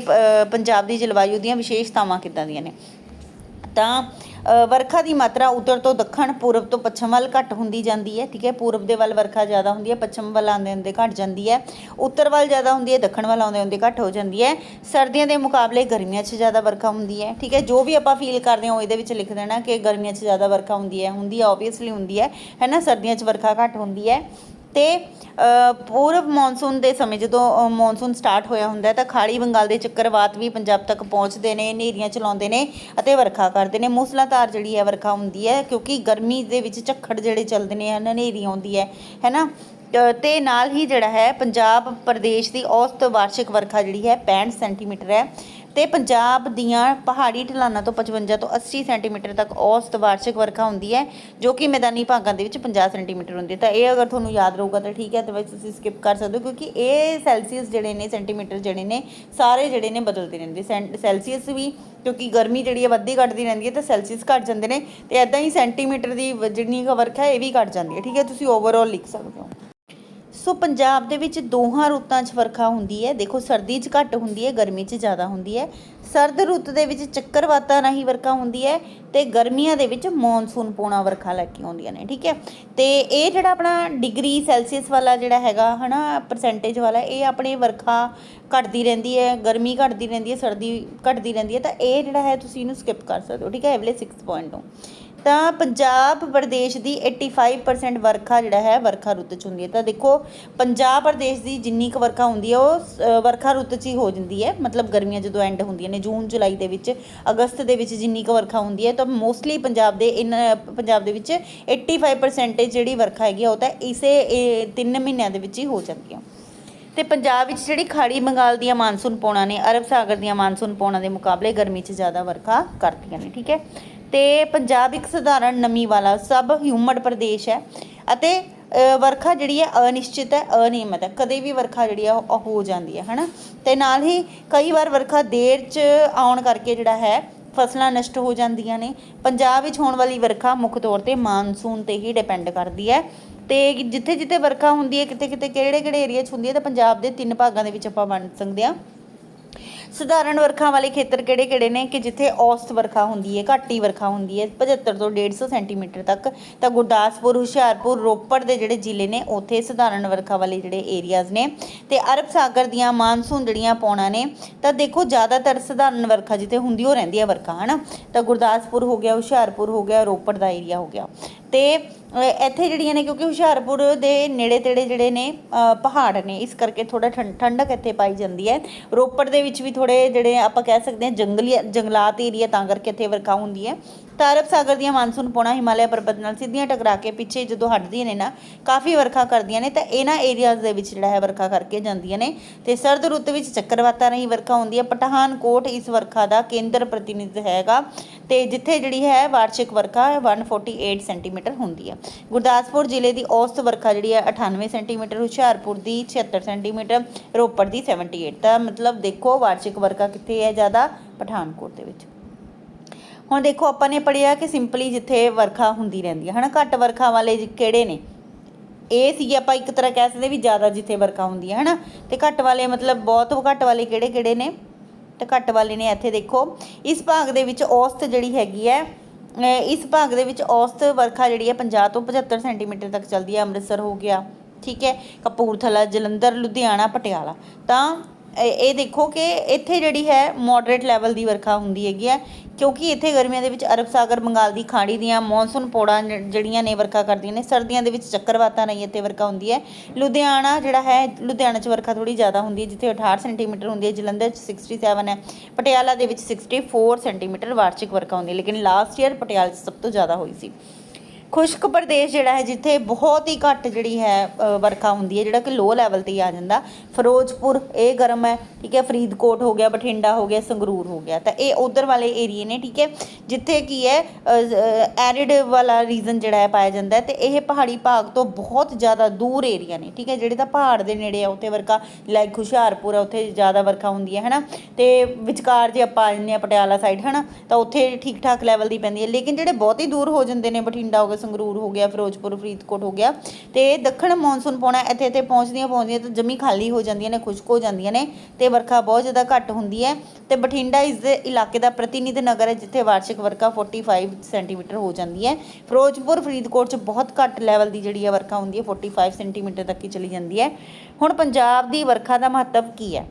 ਪੰਜਾਬ ਦੀ ਜਲਵਾਯੂ ਦੀਆਂ ਵਿਸ਼ੇਸ਼ਤਾਵਾਂ ਕਿੱਦਾਂ ਦੀਆਂ ਨੇ? ਤਾਂ ਵਰਖਾ ਦੀ ਮਾਤਰਾ ਉੱਤਰ ਤੋਂ ਦੱਖਣ, ਪੂਰਬ ਤੋਂ ਪੱਛਮ ਵੱਲ ਘੱਟ ਹੁੰਦੀ ਜਾਂਦੀ ਹੈ, ਠੀਕ ਹੈ? ਪੂਰਬ ਦੇ ਵੱਲ ਵਰਖਾ ਜ਼ਿਆਦਾ ਹੁੰਦੀ ਹੈ, ਪੱਛਮ ਵੱਲ ਆਉਂਦੇ ਹੁੰਦੇ ਘੱਟ ਜਾਂਦੀ ਹੈ। ਉੱਤਰ ਵੱਲ ਜ਼ਿਆਦਾ ਹੁੰਦੀ ਹੈ, ਦੱਖਣ ਵੱਲ ਆਉਂਦੇ ਹੁੰਦੇ ਘੱਟ ਹੋ ਜਾਂਦੀ ਹੈ। ਸਰਦੀਆਂ ਦੇ ਮੁਕਾਬਲੇ ਗਰਮੀਆਂ 'ਚ ਜ਼ਿਆਦਾ ਵਰਖਾ ਹੁੰਦੀ ਹੈ, ਠੀਕ ਹੈ? ਜੋ ਵੀ ਆਪਾਂ ਫੀਲ ਕਰਦੇ ਹਾਂ, ਉਹ ਇਹਦੇ ਵਿੱਚ ਲਿਖ ਦੇਣਾ ਕਿ ਗਰਮੀਆਂ 'ਚ ਜ਼ਿਆਦਾ ਵਰਖਾ ਹੁੰਦੀ ਹੈ ਹੁੰਦੀ ਹੈ ਆਬਵੀਅਸਲੀ ਹੁੰਦੀ ਹੈ ਹੈ ਨਾ? ਸਰਦੀਆਂ 'ਚ ਵਰਖਾ ਘੱਟ ਹੁੰਦੀ ਹੈ। ਤੇ ਪੂਰਬ ਮੌਨਸੂਨ ਦੇ ਸਮੇਂ ਜਦੋਂ ਮੌਨਸੂਨ ਸਟਾਰਟ ਹੋਇਆ ਹੁੰਦਾ ਤਾਂ ਖਾੜੀ ਬੰਗਾਲ ਦੇ ਚੱਕਰਵਾਤ ਵੀ ਪੰਜਾਬ ਤੱਕ ਪਹੁੰਚਦੇ ਨੇ ਹਨੇਰੀਆਂ ਚਲਾਉਂਦੇ ਨੇ ਅਤੇ ਵਰਖਾ ਕਰਦੇ ਨੇ। ਮੂਸਲਾਧਾਰ ਜਿਹੜੀ ਹੈ ਵਰਖਾ ਹੁੰਦੀ ਹੈ ਕਿਉਂਕਿ ਗਰਮੀ ਦੇ ਵਿੱਚ ਝੱਖੜ ਜਿਹੜੇ ਚੱਲਦੇ ਨੇ ਹਨੇਰੀ ਆਉਂਦੀ ਹੈ ਹੈ ਨਾ? ਅ, ਤੇ ਨਾਲ ਹੀ ਜਿਹੜਾ ਹੈ ਪੰਜਾਬ ਪ੍ਰਦੇਸ਼ ਦੀ ਔਸਤ ਵਾਰਸ਼ਿਕ ਵਰਖਾ ਜਿਹੜੀ ਹੈ 65 ਸੈਂਟੀਮੀਟਰ ਹੈ। ਤੇ ਪੰਜਾਬ ਦੀਆਂ ਪਹਾੜੀ ਢਲਾਨਾਂ ਤੋਂ 55 ਤੋਂ 80 ਸੈਂਟੀਮੀਟਰ ਤੱਕ ਔਸਤ ਵਾਰਸ਼ਿਕ ਵਰਖਾ ਹੁੰਦੀ ਹੈ, ਜੋ ਕਿ ਮੈਦਾਨੀ ਭਾਗਾਂ ਦੇ ਵਿੱਚ 50 ਸੈਂਟੀਮੀਟਰ ਹੁੰਦੀ ਹੈ। ਤਾਂ ਇਹ ਅਗਰ ਤੁਹਾਨੂੰ ਯਾਦ ਰਹੂਗਾ ਤਾਂ ਠੀਕ ਹੈ ਅਦਰਵਾਈਜ਼ ਤੁਸੀਂ ਸਕਿਪ ਕਰ ਸਕਦੇ ਹੋ, ਕਿਉਂਕਿ ਇਹ ਸੈਲਸੀਅਸ ਜਿਹੜੇ ਨੇ, ਸੈਂਟੀਮੀਟਰ ਜਿਹੜੇ ਨੇ, ਸਾਰੇ ਜਿਹੜੇ ਨੇ ਬਦਲਦੇ ਰਹਿੰਦੇ। ਸੈਂ- ਸੈਲਸੀਅਸ ਵੀ ਕਿਉਂਕਿ ਗਰਮੀ ਜਿਹੜੀ ਹੈ ਵੱਧਦੀ ਘਟਦੀ ਰਹਿੰਦੀ ਹੈ, ਤਾਂ ਸੈਲਸੀਅਸ ਘਟ ਜਾਂਦੇ ਨੇ, ਤੇ ਐਦਾਂ ਹੀ ਸੈਂਟੀਮੀਟਰ ਦੀ ਵ- ਜਿੰਨੀ ਵਰਖਾ ਇਹ ਵੀ ਘਟ ਜਾਂਦੀ ਹੈ। ਠੀਕ ਹੈ, ਤੁਸੀਂ ਓਵਰਆਲ ਲਿਖ ਸਕਦੇ ਹੋ। ਸੋ ਪੰਜਾਬ ਦੇ ਵਿੱਚ ਦੋਹਾਂ ਰੁੱਤਾਂ 'ਚ ਵਰਖਾ ਹੁੰਦੀ ਹੈ। ਦੇਖੋ, ਸਰਦੀ 'ਚ ਘੱਟ ਹੁੰਦੀ ਹੈ, ਗਰਮੀ 'ਚ ਜ਼ਿਆਦਾ ਹੁੰਦੀ ਹੈ। ਸਰਦ ਰੁੱਤ ਦੇ ਵਿੱਚ ਚੱਕਰਵਾਤਾਂ ਰਾਹੀਂ ਵਰਖਾ ਹੁੰਦੀ ਹੈ ਤੇ ਗਰਮੀਆਂ ਦੇ ਵਿੱਚ ਮੌਨਸੂਨ ਪੂਣਾ ਵਰਖਾ ਲੈ ਕੇ ਆਉਂਦੀਆਂ ਨੇ, ਠੀਕ ਹੈ। ਤੇ ਇਹ ਜਿਹੜਾ ਆਪਣਾ ਡਿਗਰੀ ਸੈਲਸੀਅਸ ਵਾਲਾ ਜਿਹੜਾ ਹੈਗਾ, ਹਨਾ ਪਰਸੈਂਟੇਜ ਵਾਲਾ, ਇਹ ਆਪਣੇ ਵਰਖਾ ਘਟਦੀ ਰਹਿੰਦੀ ਹੈ, ਗਰਮੀ ਘਟਦੀ ਰਹਿੰਦੀ ਹੈ, ਸਰਦੀ ਘਟਦੀ ਰਹਿੰਦੀ ਹੈ, ਤਾਂ ਇਹ ਜਿਹੜਾ ਹੈ ਤੁਸੀਂ ਇਹਨੂੰ ਸਕਿਪ ਕਰ ਸਕਦੇ ਹੋ, ਠੀਕ ਹੈ, ਇਹ ਵਾਲੇ 6 ਪੁਆਇੰਟ ਨੂੰ ਤਾਂ ਪੰਜਾਬ ਪ੍ਰਦੇਸ਼ ਦੀ 85% ਵਰਖਾ ਜਿਹੜਾ ਹੈ ਵਰਖਾ ਰੁੱਤ 'ਚ ਹੁੰਦੀ ਹੈ। ਤਾਂ ਦੇਖੋ ਪੰਜਾਬ ਪ੍ਰਦੇਸ਼ ਦੀ ਜਿੰਨੀ ਕੁ ਵਰਖਾ ਹੁੰਦੀ ਹੈ ਉਹ ਅ, ਵਰਖਾ ਰੁੱਤ 'ਚ ਹੀ ਹੋ ਜਾਂਦੀ ਹੈ। ਮਤਲਬ ਗਰਮੀਆਂ ਜਦੋਂ ਐਂਡ ਹੁੰਦੀਆਂ ਨੇ ਜੂਨ ਜੁਲਾਈ ਦੇ ਵਿੱਚ ਅਗਸਤ ਦੇ ਵਿੱਚ ਜਿੰਨੀ ਕੁ ਵਰਖਾ ਹੁੰਦੀ ਹੈ ਤਾਂ ਮੋਸਟਲੀ ਪੰਜਾਬ ਦੇ ਇਨ ਪੰਜਾਬ ਦੇ ਵਿੱਚ 85% ਜਿਹੜੀ ਵਰਖਾ ਹੈਗੀ ਆ ਉਹ ਤਾਂ ਇਸੇ ਤਿੰਨ ਮਹੀਨਿਆਂ ਦੇ ਵਿੱਚ ਹੀ ਹੋ ਜਾਂਦੀ ਹੈ ਤੇ ਪੰਜਾਬ ਵਿੱਚ ਜਿਹੜੀ ਖਾੜੀ ਬੰਗਾਲ ਦੀਆਂ ਮਾਨਸੂਨ ਪੌਣਾ ਨੇ ਅਰਬ ਸਾਗਰ ਦੀਆਂ ਮਾਨਸੂਨ ਪੌਣਾ ਦੇ ਮੁਕਾਬਲੇ ਗਰਮੀ 'ਚ ਜ਼ਿਆਦਾ ਵਰਖਾ ਕਰਦੀਆਂ ਨੇ ਠੀਕ ਹੈ? ਤੇ ਪੰਜਾਬ ਇੱਕ ਸਧਾਰਨ ਨਮੀ ਵਾਲਾ ਸਬ ਹਿਊਮਡ ਪ੍ਰਦੇਸ਼ ਹੈ ਅਤੇ ਵਰਖਾ ਜਿਹੜੀ ਹੈ ਅਨਿਸ਼ਚਿਤ ਹੈ, ਅਨਿਯਮਿਤ ਹੈ। ਕਦੇ ਵੀ ਵਰਖਾ ਜਿਹੜੀ ਆ, ਉਹ ਹੋ ਜਾਂਦੀ ਹੈ, ਹਨਾ? ਤੇ ਨਾਲ ਹੀ ਕਈ ਵਾਰ ਵਰਖਾ ਦੇਰ 'ਚ ਆਉਣ ਕਰਕੇ ਜਿਹੜਾ ਹੈ, ਫਸਲਾਂ ਨਸ਼ਟ ਹੋ ਜਾਂਦੀਆਂ ਨੇ। ਪੰਜਾਬ ਵਿੱਚ ਹੋਣ ਵਾਲੀ ਵਰਖਾ ਮੁੱਖ ਤੌਰ ਤੇ ਮਾਨਸੂਨ ਤੇ ਹੀ ਡਿਪੈਂਡ ਕਰਦੀ ਹੈ। ਤੇ ਜਿੱਥੇ ਜਿੱਥੇ ਵਰਖਾ ਹੁੰਦੀ ਹੈ ਕਿਤੇ ਕਿਤੇ ਕਿਹੜੇ ਕਿਹੜੇ ਏਰੀਆ 'ਚ ਹੁੰਦੀ ਹੈ, ਤਾਂ ਪੰਜਾਬ ਦੇ ਤਿੰਨ ਭਾਗਾਂ ਦੇ ਵਿੱਚ ਆਪਾਂ ਵੰਡ ਸਕਦੇ ਹਾਂ। ਸਧਾਰਨ ਵਰਖਾ ਵਾਲੇ ਖੇਤਰ ਕਿਹੜੇ ਕਿਹੜੇ ਨੇ? ਕਿ ਜਿੱਥੇ ਔਸਤ ਵਰਖਾ ਹੁੰਦੀ ਹੈ, ਘੱਟ ਵਰਖਾ ਹੁੰਦੀ ਹੈ 75 ਤੋਂ 150 ਸੈਂਟੀਮੀਟਰ ਤੱਕ। ਤਾਂ ਗੁਰਦਾਸਪੁਰ, ਹੁਸ਼ਿਆਰਪੁਰ, ਰੋਪੜ ਦੇ ਜਿਹੜੇ ਜ਼ਿਲ੍ਹੇ ਨੇ, ਉੱਥੇ ਸਧਾਰਨ ਵਰਖਾ ਵਾਲੇ ਜਿਹੜੇ ਏਰੀਆਜ਼ ਨੇ। ਤੇ ਅਰਬ ਸਾਗਰ ਦੀਆਂ ਮਾਨਸੂਨ ਜਿਹੜੀਆਂ ਪੌਣਾ ਨੇ, ਤਾਂ ਦੇਖੋ ਜ਼ਿਆਦਾਤਰ ਸਧਾਰਨ ਵਰਖਾ ਜਿੱਥੇ ਹੁੰਦੀ, ਉਹ ਰਹਿੰਦੀ ਹੈ ਵਰਖਾ, ਹਨਾ? ਤਾਂ ਗੁਰਦਾਸਪੁਰ ਹੋ ਗਿਆ, ਹੁਸ਼ਿਆਰਪੁਰ ਹੋ ਗਿਆ, ਰੋਪੜ ਦਾ ਏਰੀਆ ਹੋ ਗਿਆ। ਤੇ ਇੱਥੇ ਜਿਹੜੀਆਂ ਨੇ, ਕਿਉਂਕਿ ਹੁਸ਼ਿਆਰਪੁਰ ਦੇ ਨੇੜੇ ਤੇੜੇ ਜਿਹੜੇ ਨੇ ਪਹਾੜ ਨੇ, ਇਸ ਕਰਕੇ ਥੋੜਾ ਠੰਡਕ ਇੱਥੇ ਪਾਈ ਜਾਂਦੀ ਹੈ। ਰੋਪੜ ਦੇ ਵਿੱਚ ਵੀ ਥੋੜੇ ਜਿਹੜੇ ਆਪਾਂ ਕਹਿ ਸਕਦੇ ਹਾਂ ਜੰਗਲੀ, ਜੰਗਲਾਤ ਏਰੀਆ ਤਾਂ ਕਰਕੇ ਇੱਥੇ ਵਰਖਾ ਹੁੰਦੀ ਹੈ। ਤਾਰਬ ਸਾਗਰ ਦੀਆਂ ਮਾਨਸੂਨ ਪੌਣਾ ਹਿਮਾਲਿਆ ਪਰਬਤ ਨਾਲ ਸਿੱਧੀਆਂ ਟਕਰਾ ਕੇ ਪਿੱਛੇ ਜਦੋਂ ਹਟਦੀਆਂ ਨੇ ਨਾ, ਕਾਫੀ ਵਰਖਾ ਕਰਦੀਆਂ ਨੇ, ਤਾਂ ਇਹਨਾਂ ਏਰੀਆਜ਼ ਦੇ ਵਿੱਚ ਜਿਹੜਾ ਹੈ ਵਰਖਾ ਕਰਕੇ ਜਾਂਦੀਆਂ ਨੇ। ਤੇ ਸਰਦ ਰੁੱਤ ਵਿੱਚ ਚੱਕਰਵਾਤਾਂ ਰਾਹੀਂ ਵਰਖਾ ਹੁੰਦੀ ਹੈ। ਪਠਾਨਕੋਟ ਇਸ ਵਰਖਾ ਦਾ ਕੇਂਦਰ ਪ੍ਰਤੀਨਿਧ ਹੈਗਾ। ਤੇ ਜਿੱਥੇ ਜਿਹੜੀ ਹੈ ਵਾਰਸ਼ਿਕ ਵਰਖਾ 148 ਸੈਂਟੀਮੀਟਰ ਹੁੰਦੀ ਹੈ। ਗੁਰਦਾਸਪੁਰ ਜ਼ਿਲ੍ਹੇ ਦੀ ਔਸਤ ਵਰਖਾ ਜਿਹੜੀ ਹੈ 98 ਸੈਂਟੀਮੀਟਰ ਹੁਸ਼ਿਆਰਪੁਰ ਦੀ 76 ਸੈਂਟੀਮੀਟਰ ਰੋਪੜ ਦੀ 78 ਤਾਂ ਮਤਲਬ ਦੇਖੋ ਵਾਰਸ਼ਿਕ ਵਰਖਾ ਕਿੱਥੇ ਹੈ ਜ਼ਿਆਦਾ? ਪਠਾਨਕੋਟ ਦੇ ਵਿੱਚ। ਹੁਣ ਦੇਖੋ, ਆਪਾਂ ਨੇ ਪੜਿਆ ਕਿ ਸਿੰਪਲੀ ਜਿੱਥੇ ਵਰਖਾ ਹੁੰਦੀ ਰਹਿੰਦੀ ਹੈ ਹਨਾ? ਘੱਟ ਵਰਖਾ ਵਾਲੇ ਕਿਹੜੇ ਨੇ? ਇਹ ਸੀ ਆਪਾਂ ਇੱਕ ਤਰ੍ਹਾਂ ਕਹਿ ਸਕਦੇ ਵੀ ਜ਼ਿਆਦਾ ਜਿੱਥੇ ਵਰਖਾ ਹੁੰਦੀ ਹੈ ਹਨਾ? ਤੇ ਘੱਟ ਵਾਲੇ ਮਤਲਬ ਬਹੁਤ ਘੱਟ ਵਾਲੇ ਕਿਹੜੇ ਕਿਹੜੇ ਨੇ? ਤੇ ਘੱਟ ਵਾਲੇ ਨੇ ਇੱਥੇ ਦੇਖੋ, ਇਸ ਭਾਗ ਦੇ ਵਿੱਚ ਔਸਤ ਜਿਹੜੀ ਹੈਗੀ ਹੈ ਇਸ ਭਾਗ ਦੇ ਵਿੱਚ ਔਸਤ ਵਰਖਾ ਜਿਹੜੀ ਹੈ 50 ਤੋਂ 75 ਸੈਂਟੀਮੀਟਰ ਤੱਕ ਚੱਲਦੀ ਹੈ, ਅੰਮ੍ਰਿਤਸਰ ਹੋ ਗਿਆ, ਠੀਕ ਹੈ? ਕਪੂਰਥਲਾ, ਜਲੰਧਰ, ਲੁਧਿਆਣਾ, ਪਟਿਆਲਾ। ਤਾਂ ਇਹ ਇਹ ਦੇਖੋ ਕਿ ਇੱਥੇ ਜਿਹੜੀ ਹੈ ਮੋਡਰੇਟ ਲੈਵਲ ਦੀ ਵਰਖਾ ਹੁੰਦੀ ਹੈਗੀ ਹੈ, ਕਿਉਂਕਿ ਇੱਥੇ ਗਰਮੀਆਂ ਦੇ ਵਿੱਚ ਅਰਬ ਸਾਗਰ, ਬੰਗਾਲ ਦੀ ਖਾੜੀ ਦੀਆਂ ਮੌਨਸੂਨ ਪੌੜਾਂ ਜਿਹੜੀਆਂ ਨੇ ਵਰਖਾ ਕਰਦੀਆਂ ਨੇ, ਸਰਦੀਆਂ ਦੇ ਵਿੱਚ ਚੱਕਰਵਾਤਾਂ ਨਹੀਂ ਇੱਥੇ ਵਰਖਾ ਹੁੰਦੀ ਹੈ। ਲੁਧਿਆਣਾ ਜਿਹੜਾ ਹੈ, ਲੁਧਿਆਣਾ 'ਚ ਵਰਖਾ ਥੋੜੀ ਜ਼ਿਆਦਾ ਹੁੰਦੀ ਹੈ, ਜਿੱਥੇ 68 ਸੈਂਟੀਮੀਟਰ ਹੁੰਦੀ ਹੈ, ਜਲੰਧਰ 'ਚ 67 ਹੈ, ਪਟਿਆਲਾ ਦੇ ਵਿੱਚ 64 ਸੈਂਟੀਮੀਟਰ ਵਾਰਸ਼ਿਕ ਵਰਖਾ ਹੁੰਦੀ ਹੈ, ਲੇਕਿਨ ਲਾਸਟ ਈਅਰ ਪਟਿਆਲਾ 'ਚ ਸਭ ਤੋਂ ਜ਼ਿਆਦਾ ਹੋਈ ਸੀ। ਖੁਸ਼ਕ ਪ੍ਰਦੇਸ਼ ਜਿਹੜਾ ਹੈ, ਜਿੱਥੇ ਬਹੁਤ ਹੀ ਘੱਟ ਜਿਹੜੀ ਹੈ ਵਰਖਾ ਹੁੰਦੀ ਹੈ, ਜਿਹੜਾ ਕਿ ਲੋ ਲੈਵਲ ਤੇ ਹੀ ਆ ਜਾਂਦਾ। ਫਿਰੋਜ਼ਪੁਰ, ਇਹ ਗਰਮ ਹੈ, ਠੀਕ ਹੈ, ਫਰੀਦਕੋਟ ਹੋ ਗਿਆ, ਬਠਿੰਡਾ ਹੋ ਗਿਆ, ਸੰਗਰੂਰ ਹੋ ਗਿਆ। ਤਾਂ ਇਹ ਉਧਰ ਵਾਲੇ ਏਰੀਏ ਨੇ, ਠੀਕ ਹੈ, ਜਿੱਥੇ ਕੀ ਹੈ ਐਰਿਡ ਵਾਲਾ ਰੀਜ਼ਨ ਜਿਹੜਾ ਹੈ, ਪਾਇਆ ਜਾਂਦਾ ਹੈ। ਤੇ ਇਹ ਪਹਾੜੀ ਭਾਗ ਤੋਂ ਬਹੁਤ ਜ਼ਿਆਦਾ ਦੂਰ ਏਰੀਆ ਨੇ, ਠੀਕ ਹੈ, ਜਿਹੜੇ ਤਾਂ ਪਹਾੜ ਦੇ ਨੇੜੇ ਆ, ਉੱਥੇ ਵਰਖਾ ਲਾਈਕ ਹੁਸ਼ਿਆਰਪੁਰ ਆ, ਉੱਥੇ ਜ਼ਿਆਦਾ ਵਰਖਾ ਹੁੰਦੀ ਹੈ, ਹਨਾ। ਤੇ ਵਿਚਕਾਰ ਜੇ ਆਪਾਂ ਆ ਜਾਂਦੇ ਹਾਂ ਪਟਿਆਲਾ ਸਾਈਡ ਹਨਾ, ਤਾਂ ਉੱਥੇ ਠੀਕ ਠਾਕ ਲੈਵਲ ਦੀ ਪੈਂਦੀ ਹੈ। ਲੇਕਿਨ ਜਿਹੜੇ ਬਹੁਤ ਹੀ ਦੂਰ ਹੋ ਜਾਂਦੇ ਨੇ, ਬਠਿੰਡਾ ਹੋ ਗਿਆ ਸੰਗਰੂਰ ਹੋ ਗਿਆ, ਫਿਰੋਜ਼ਪੁਰ, ਫਰੀਦਕੋਟ ਹੋ ਗਿਆ, ਤੇ ਦੱਖਣ ਮੌਨਸੂਨ ਪਾਉਣਾ, ਇੱਥੇ ਇੱਥੇ ਪਹੁੰਚਦੀਆਂ ਪਹੁੰਚਦੀਆਂ ਤਾਂ ਜਮੀ ਖਾਲੀ ਹੋ ਜਾਂਦੀਆਂ ਨੇ, ਖੁਸ਼ਕ ਹੋ ਜਾਂਦੀਆਂ ਨੇ, ਤੇ ਵਰਖਾ ਬਹੁਤ ਜ਼ਿਆਦਾ ਘੱਟ ਹੁੰਦੀ ਹੈ, ਤੇ ਬਠਿੰਡਾ ਇਸ ਦੇ ਇਲਾਕੇ ਦਾ ਪ੍ਰਤੀਨਿਧ ਨਗਰ ਹੈ, ਜਿੱਥੇ ਵਾਰਸ਼ਿਕ ਵਰਖਾ 45 ਸੈਂਟੀਮੀਟਰ ਹੋ ਜਾਂਦੀ ਹੈ, ਫਿਰੋਜ਼ਪੁਰ, ਫਰੀਦਕੋਟ 'ਚ ਬਹੁਤ ਘੱਟ ਲੈਵਲ ਦੀ ਜਿਹੜੀ ਹੈ ਵਰਖਾ ਹੁੰਦੀ ਹੈ 45 ਸੈਂਟੀਮੀਟਰ ਤੱਕ ਹੀ ਚਲੀ ਜਾਂਦੀ ਹੈ, ਹੁਣ ਪੰਜਾਬ ਦੀ ਵਰਖਾ ਦਾ ਮਹੱਤਵ ਕੀ ਹੈ?